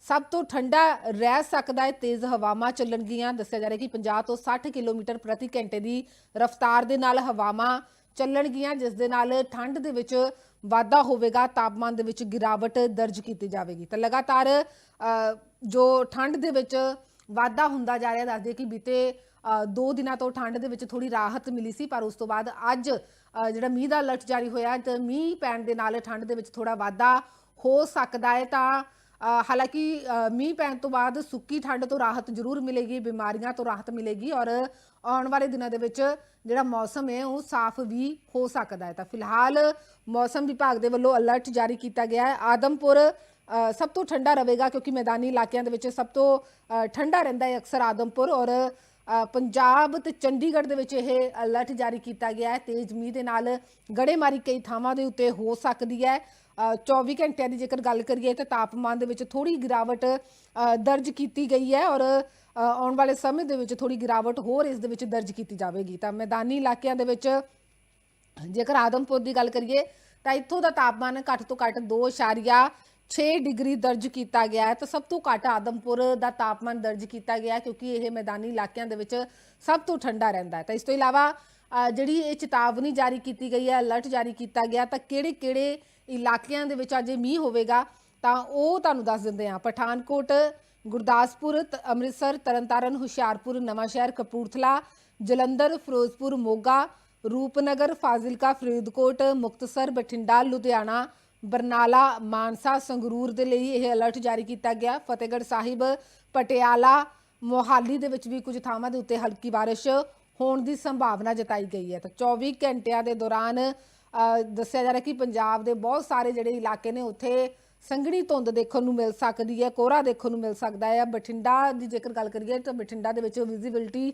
ਸਭ ਤੋਂ ਠੰਡਾ ਰਹਿ ਸਕਦਾ ਹੈ। ਤੇਜ਼ ਹਵਾਵਾਂ ਚੱਲਣਗੀਆਂ ਦੱਸਿਆ ਜਾ ਰਿਹਾ ਕਿ 50 ਤੋਂ 60 ਕਿਲੋਮੀਟਰ ਪ੍ਰਤੀ ਘੰਟੇ ਦੀ ਰਫ਼ਤਾਰ ਦੇ ਨਾਲ ਹਵਾਵਾਂ ਚੱਲਣਗੀਆਂ ਜਿਸ ਦੇ ਨਾਲ ਠੰਡ ਦੇ ਵਿੱਚ ਵਾਧਾ ਹੋਵੇਗਾ। ਤਾਪਮਾਨ ਦੇ ਵਿੱਚ ਗਿਰਾਵਟ ਦਰਜ ਕੀਤੀ ਜਾਵੇਗੀ। ਤਾਂ ਲਗਾਤਾਰ ਜੋ ਠੰਡ ਦੇ ਵਿੱਚ ਵਾਧਾ ਹੁੰਦਾ ਜਾ ਰਿਹਾ, ਦੱਸਦੇ ਕਿ ਬੀਤੇ ਦੋ ਦਿਨਾਂ ਤੋਂ ਠੰਡ ਦੇ ਵਿੱਚ ਥੋੜੀ ਰਾਹਤ ਮਿਲੀ ਸੀ, ਪਰ ਉਸ ਤੋਂ ਬਾਅਦ ਅੱਜ ਜਿਹੜਾ ਮੀਂਹ ਦਾ ਅਲਰਟ ਜਾਰੀ ਹੋਇਆ, ਤੇ ਮੀਂਹ ਪੈਣ ਦੇ ਨਾਲ ਠੰਡ ਦੇ ਵਿੱਚ ਥੋੜਾ ਵਾਧਾ ਹੋ ਸਕਦਾ ਹੈ ਤਾਂ ਹਾਲਾਂਕਿ ਮੀਂਹ ਪੈਣ ਤੋਂ ਬਾਅਦ ਸੁੱਕੀ ਠੰਡ ਤੋਂ ਰਾਹਤ ਜ਼ਰੂਰ ਮਿਲੇਗੀ, ਬਿਮਾਰੀਆਂ ਤੋਂ ਰਾਹਤ ਮਿਲੇਗੀ ਔਰ ਆਉਣ ਵਾਲੇ ਦਿਨਾਂ ਦੇ ਵਿੱਚ ਜਿਹੜਾ ਮੌਸਮ ਹੈ, ਉਹ ਸਾਫ਼ ਵੀ ਹੋ ਸਕਦਾ ਹੈ। ਤਾਂ ਫਿਲਹਾਲ ਮੌਸਮ ਵਿਭਾਗ ਦੇ ਵੱਲੋਂ ਅਲਰਟ ਜਾਰੀ ਕੀਤਾ ਗਿਆ ਹੈ। ਆਦਮਪੁਰ ਸਭ ਤੋਂ ਠੰਡਾ ਰਹੇਗਾ ਕਿਉਂਕਿ ਮੈਦਾਨੀ ਇਲਾਕਿਆਂ ਦੇ ਵਿੱਚ ਸਭ ਤੋਂ ਠੰਡਾ ਰਹਿੰਦਾ ਹੈ ਅਕਸਰ ਆਦਮਪੁਰ ਔਰ ਪੰਜਾਬ ਤੇ ਚੰਡੀਗੜ੍ਹ ਦੇ ਵਿੱਚ ਇਹ ਅਲਰਟ ਜਾਰੀ ਕੀਤਾ ਗਿਆ ਹੈ। ਤੇਜ਼ ਮੀਂਹ ਦੇ ਨਾਲ ਗੜੇਮਾਰੀ ਕਈ ਥਾਵਾਂ ਦੇ ਉੱਤੇ ਹੋ ਸਕਦੀ ਹੈ। ਅ, 24 ਘੰਟਿਆਂ ਦੀ ਜੇਕਰ ਗੱਲ ਕਰੀਏ ਤਾਂ ਤਾਪਮਾਨ ਦੇ ਵਿੱਚ ਥੋੜੀ ਗਿਰਾਵਟ ਦਰਜ ਕੀਤੀ ਗਈ ਹੈ ਔਰ ਆਉਣ ਵਾਲੇ ਸਮੇਂ ਦੇ ਵਿੱਚ ਥੋੜੀ ਗਿਰਾਵਟ ਹੋਰ ਇਸ ਦੇ ਵਿੱਚ ਦਰਜ ਕੀਤੀ ਜਾਵੇਗੀ। ਤਾਂ ਮੈਦਾਨੀ ਇਲਾਕਿਆਂ ਦੇ ਵਿੱਚ ਜੇਕਰ ਆਦਮਪੁਰ ਦੀ ਗੱਲ ਕਰੀਏ ਤਾਂ ਇੱਥੋਂ ਦਾ ਤਾਪਮਾਨ ਘੱਟ ਤੋਂ ਘੱਟ 2.6 ਡਿਗਰੀ ਦਰਜ ਕੀਤਾ ਗਿਆ ਹੈ ਤਾਂ ਸਭ ਤੋਂ ਘੱਟ ਆਦਮਪੁਰ ਦਾ ਤਾਪਮਾਨ ਦਰਜ ਕੀਤਾ ਗਿਆ ਕਿਉਂਕਿ ਇਹ ਮੈਦਾਨੀ ਇਲਾਕਿਆਂ ਦੇ ਵਿੱਚ ਸਭ ਤੋਂ ਠੰਡਾ ਰਹਿੰਦਾ ਹੈ। ਤਾਂ ਇਸ ਤੋਂ ਇਲਾਵਾ ਜਿਹੜੀ ਇਹ ਚੇਤਾਵਨੀ ਜਾਰੀ ਕੀਤੀ ਗਈ ਹੈ, ਅਲਰਟ ਜਾਰੀ ਕੀਤਾ ਗਿਆ, ਤਾਂ ਕਿਹੜੇ ਕਿਹੜੇ ਇਲਾਕਿਆਂ ਦੇ ਵਿੱਚ ਅੱਜ ਮੀਂਹ ਹੋਵੇਗਾ, ਤਾਂ ਉਹ ਤੁਹਾਨੂੰ ਦੱਸ ਦਿੰਦੇ ਹਾਂ। ਪਠਾਨਕੋਟ, ਗੁਰਦਾਸਪੁਰ, ਤ- ਅੰਮ੍ਰਿਤਸਰ, ਤਰਨਤਾਰਨ, ਹੁਸ਼ਿਆਰਪੁਰ, ਨਵਾਂਸ਼ਹਿਰ, ਕਪੂਰਥਲਾ, ਜਲੰਧਰ, ਫਿਰੋਜ਼ਪੁਰ, ਮੋਗਾ, ਰੂਪਨਗਰ, ਫਾਜ਼ਿਲਕਾ, ਫਰੀਦਕੋਟ, ਮੁਕਤਸਰ, ਬਠਿੰਡਾ, ਲੁਧਿਆਣਾ ਬਰਨਾਲਾ ਮਾਨਸਾ ਸੰਗਰੂਰ ਦੇ ਲਈ ਇਹ ਅਲਰਟ ਜਾਰੀ ਕੀਤਾ ਗਿਆ। ਫਤਿਹਗੜ੍ਹ ਸਾਹਿਬ, ਪਟਿਆਲਾ, ਮੋਹਾਲੀ ਦੇ ਵਿੱਚ ਵੀ ਕੁਝ ਥਾਵਾਂ ਦੇ ਉੱਤੇ ਹਲਕੀ ਬਾਰਿਸ਼ ਹੋਣ ਦੀ ਸੰਭਾਵਨਾ ਜਤਾਈ ਗਈ ਹੈ। ਤਾਂ 24 ਘੰਟਿਆਂ ਦੇ ਦੌਰਾਨ ਦੱਸਿਆ ਜਾ ਰਿਹਾ ਕਿ ਪੰਜਾਬ ਦੇ ਬਹੁਤ ਸਾਰੇ ਜਿਹੜੇ ਇਲਾਕੇ ਨੇ, ਉੱਥੇ ਸੰਘਣੀ ਧੁੰਦ ਦੇਖਣ ਨੂੰ ਮਿਲ ਸਕਦੀ ਹੈ, ਕੋਹਰਾ ਦੇਖਣ ਨੂੰ ਮਿਲ ਸਕਦਾ ਹੈ। ਬਠਿੰਡਾ ਦੀ ਜੇਕਰ ਗੱਲ ਕਰੀਏ ਤਾਂ ਬਠਿੰਡਾ ਦੇ ਵਿੱਚ ਵਿਜ਼ਿਬਿਲਟੀ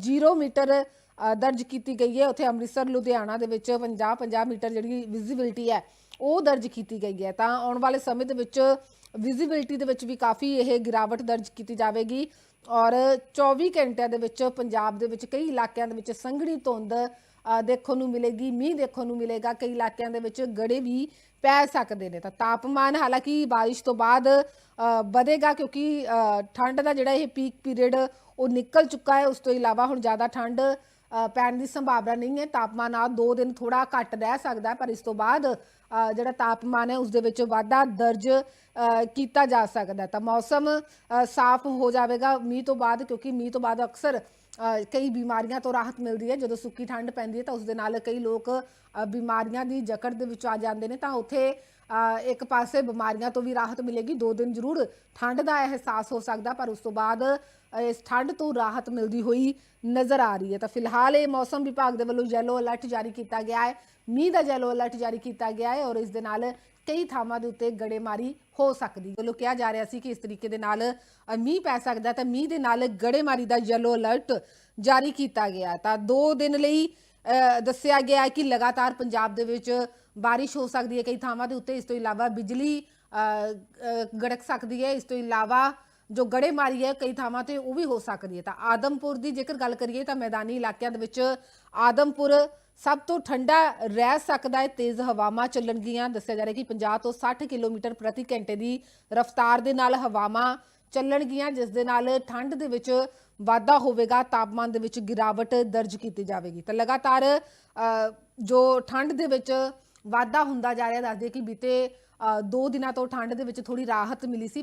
0 ਮੀਟਰ ਦਰਜ ਕੀਤੀ ਗਈ ਹੈ। ਉੱਥੇ ਅੰਮ੍ਰਿਤਸਰ, ਲੁਧਿਆਣਾ ਦੇ ਵਿੱਚ 50 50 ਮੀਟਰ ਜਿਹੜੀ ਵਿਜ਼ਿਬਿਲਟੀ ਹੈ ਉਹ ਦਰਜ ਕੀਤੀ ਗਈ ਹੈ, ਤਾਂ ਆਉਣ ਵਾਲੇ ਸਮੇਂ ਦੇ ਵਿੱਚ ਵਿਜ਼ਿਬਿਲਟੀ ਦੇ ਵਿੱਚ ਵੀ ਕਾਫੀ ਇਹ ਗਿਰਾਵਟ ਦਰਜ ਕੀਤੀ ਜਾਵੇਗੀ ਔਰ 24 ਘੰਟਿਆਂ ਦੇ ਵਿੱਚ ਪੰਜਾਬ ਦੇ ਵਿੱਚ ਕਈ ਇਲਾਕਿਆਂ ਦੇ ਵਿੱਚ ਸੰਘਣੀ ਧੁੰਦ ਦੇਖਣ ਨੂੰ ਮਿਲੇਗੀ, ਮੀਂਹ ਦੇਖਣ ਨੂੰ ਮਿਲੇਗਾ, ਕਈ ਇਲਾਕਿਆਂ ਦੇ ਵਿੱਚ ਗੜੇ ਵੀ ਪੈ ਸਕਦੇ ਨੇ। ਤਾਂ ਤਾਪਮਾਨ ਹਾਲਾਂਕਿ ਬਾਰਿਸ਼ ਤੋਂ ਬਾਅਦ ਵਧੇਗਾ ਕਿਉਂਕਿ ਠੰਡ ਦਾ ਜਿਹੜਾ ਇਹ ਪੀਕ ਪੀਰੀਅਡ ਉਹ ਨਿਕਲ ਚੁੱਕਾ ਹੈ, ਉਸ ਤੋਂ ਇਲਾਵਾ ਹੁਣ ਜ਼ਿਆਦਾ ਠੰਡ ਪੈਣ ਦੀ ਸੰਭਾਵਨਾ ਨਹੀਂ ਹੈ। ਤਾਪਮਾਨ ਆ ਦੋ ਦਿਨ ਥੋੜਾ ਘੱਟ ਰਹਿ ਸਕਦਾ ਪਰ ਇਸ ਤੋਂ ਬਾਅਦ ਜਿਹੜਾ ਤਾਪਮਾਨ ਹੈ ਉਸ ਦੇ ਵਿੱਚ ਵਾਧਾ ਦਰਜ ਕੀਤਾ ਜਾ ਸਕਦਾ ਤਾਂ ਮੌਸਮ ਸਾਫ਼ ਹੋ ਜਾਵੇਗਾ ਮੀਂਹ ਤੋਂ ਬਾਅਦ, ਕਿਉਂਕਿ ਮੀਂਹ ਤੋਂ ਬਾਅਦ ਅਕਸਰ ਕਈ ਬਿਮਾਰੀਆਂ ਤੋਂ ਰਾਹਤ ਮਿਲਦੀ ਹੈ। ਜਦੋਂ ਸੁੱਕੀ ਠੰਡ ਪੈਂਦੀ ਹੈ, ਤਾਂ ਉਸ ਦੇ ਨਾਲ ਕਈ ਲੋਕ ਬਿਮਾਰੀਆਂ ਦੀ ਜਕੜ ਦੇ ਵਿੱਚ ਆ ਜਾਂਦੇ ਨੇ। ਤਾਂ ਉੱਥੇ ਇੱਕ ਪਾਸੇ ਬਿਮਾਰੀਆਂ ਤੋਂ ਵੀ ਰਾਹਤ ਮਿਲੇਗੀ। ਦੋ ਦਿਨ ਜ਼ਰੂਰ ਠੰਡ ਦਾ ਅਹਿਸਾਸ ਹੋ ਸਕਦਾ, ਪਰ ਉਸ ਤੋਂ ਬਾਅਦ ਇਸ ਠੰਡ ਤੋਂ ਰਾਹਤ ਮਿਲਦੀ ਹੋਈ ਨਜ਼ਰ ਆ ਰਹੀ ਹੈ। ਤਾਂ ਫਿਲਹਾਲ ਇਹ ਮੌਸਮ ਵਿਭਾਗ ਦੇ ਵੱਲੋਂ ਯੈਲੋ ਅਲਰਟ ਜਾਰੀ ਕੀਤਾ ਗਿਆ ਹੈ। ਮੀਂਹ ਦਾ ਯੈਲੋ ਅਲਰਟ ਜਾਰੀ ਕੀਤਾ ਗਿਆ ਹੈ ਔਰ ਇਸ ਦੇ ਨਾਲ ਕਈ ਥਾਵਾਂ ਦੇ ਉੱਤੇ ਗੜੇਮਾਰੀ ਹੋ ਸਕਦੀ ਵੱਲੋਂ ਕਿਹਾ ਜਾ ਰਿਹਾ ਸੀ ਕਿ ਇਸ ਤਰੀਕੇ ਦੇ ਨਾਲ ਮੀਂਹ ਪੈ ਸਕਦਾ ਤਾਂ ਮੀਂਹ ਦੇ ਨਾਲ ਗੜੇਮਾਰੀ ਦਾ ਯੈਲੋ ਅਲਰਟ ਜਾਰੀ ਕੀਤਾ ਗਿਆ ਤਾਂ 2 ਦਿਨ ਲਈ ਦੱਸਿਆ ਗਿਆ ਹੈ ਕਿ ਲਗਾਤਾਰ ਪੰਜਾਬ ਦੇ ਵਿੱਚ ਬਾਰਿਸ਼ ਹੋ ਸਕਦੀ ਹੈ ਕਈ ਥਾਵਾਂ ਦੇ ਉੱਤੇ, ਇਸ ਤੋਂ ਇਲਾਵਾ ਬਿਜਲੀ ਗੜਕ ਸਕਦੀ ਹੈ, ਇਸ ਤੋਂ ਇਲਾਵਾ ਜੋ ਗੜੇਮਾਰੀ ਹੈ ਕਈ ਥਾਵਾਂ ਤੇ ਉਹ ਵੀ ਹੋ ਸਕਦੀ ਹੈ। ਤਾਂ ਆਦਮਪੁਰ ਦੀ ਜੇਕਰ ਗੱਲ ਕਰੀਏ ਤਾਂ ਮੈਦਾਨੀ ਇਲਾਕਿਆਂ ਦੇ ਵਿੱਚ ਆਦਮਪੁਰ ਸਭ ਤੋਂ ਠੰਡਾ ਰਹਿ ਸਕਦਾ ਹੈ, ਤੇਜ਼ ਹਵਾਵਾਂ ਚੱਲਣਗੀਆਂ। ਦੱਸਿਆ ਜਾ ਰਿਹਾ ਕਿ 50 ਤੋਂ 60 ਕਿਲੋਮੀਟਰ ਪ੍ਰਤੀ ਘੰਟੇ ਦੀ ਰਫ਼ਤਾਰ ਦੇ ਨਾਲ ਹਵਾਵਾਂ ਚੱਲਣਗੀਆਂ, ਜਿਸ ਦੇ ਨਾਲ ਠੰਡ ਦੇ ਵਿੱਚ ਵਾਧਾ ਹੋਵੇਗਾ, ਤਾਪਮਾਨ ਦੇ ਵਿੱਚ ਗਿਰਾਵਟ ਦਰਜ ਕੀਤੀ ਜਾਵੇਗੀ। ਤਾਂ ਲਗਾਤਾਰ ਜੋ ਠੰਡ ਦੇ ਵਿੱਚ ਵਾਧਾ ਹੁੰਦਾ ਜਾ ਰਿਹਾ ਦੱਸਦੇ ਕਿ ਬੀਤੇ ਅ, ਦੋ ਦਿਨਾਂ ਤੋਂ ਠੰਡ ਦੇ ਵਿੱਚ ਥੋੜੀ ਰਾਹਤ ਮਿਲੀ ਸੀ।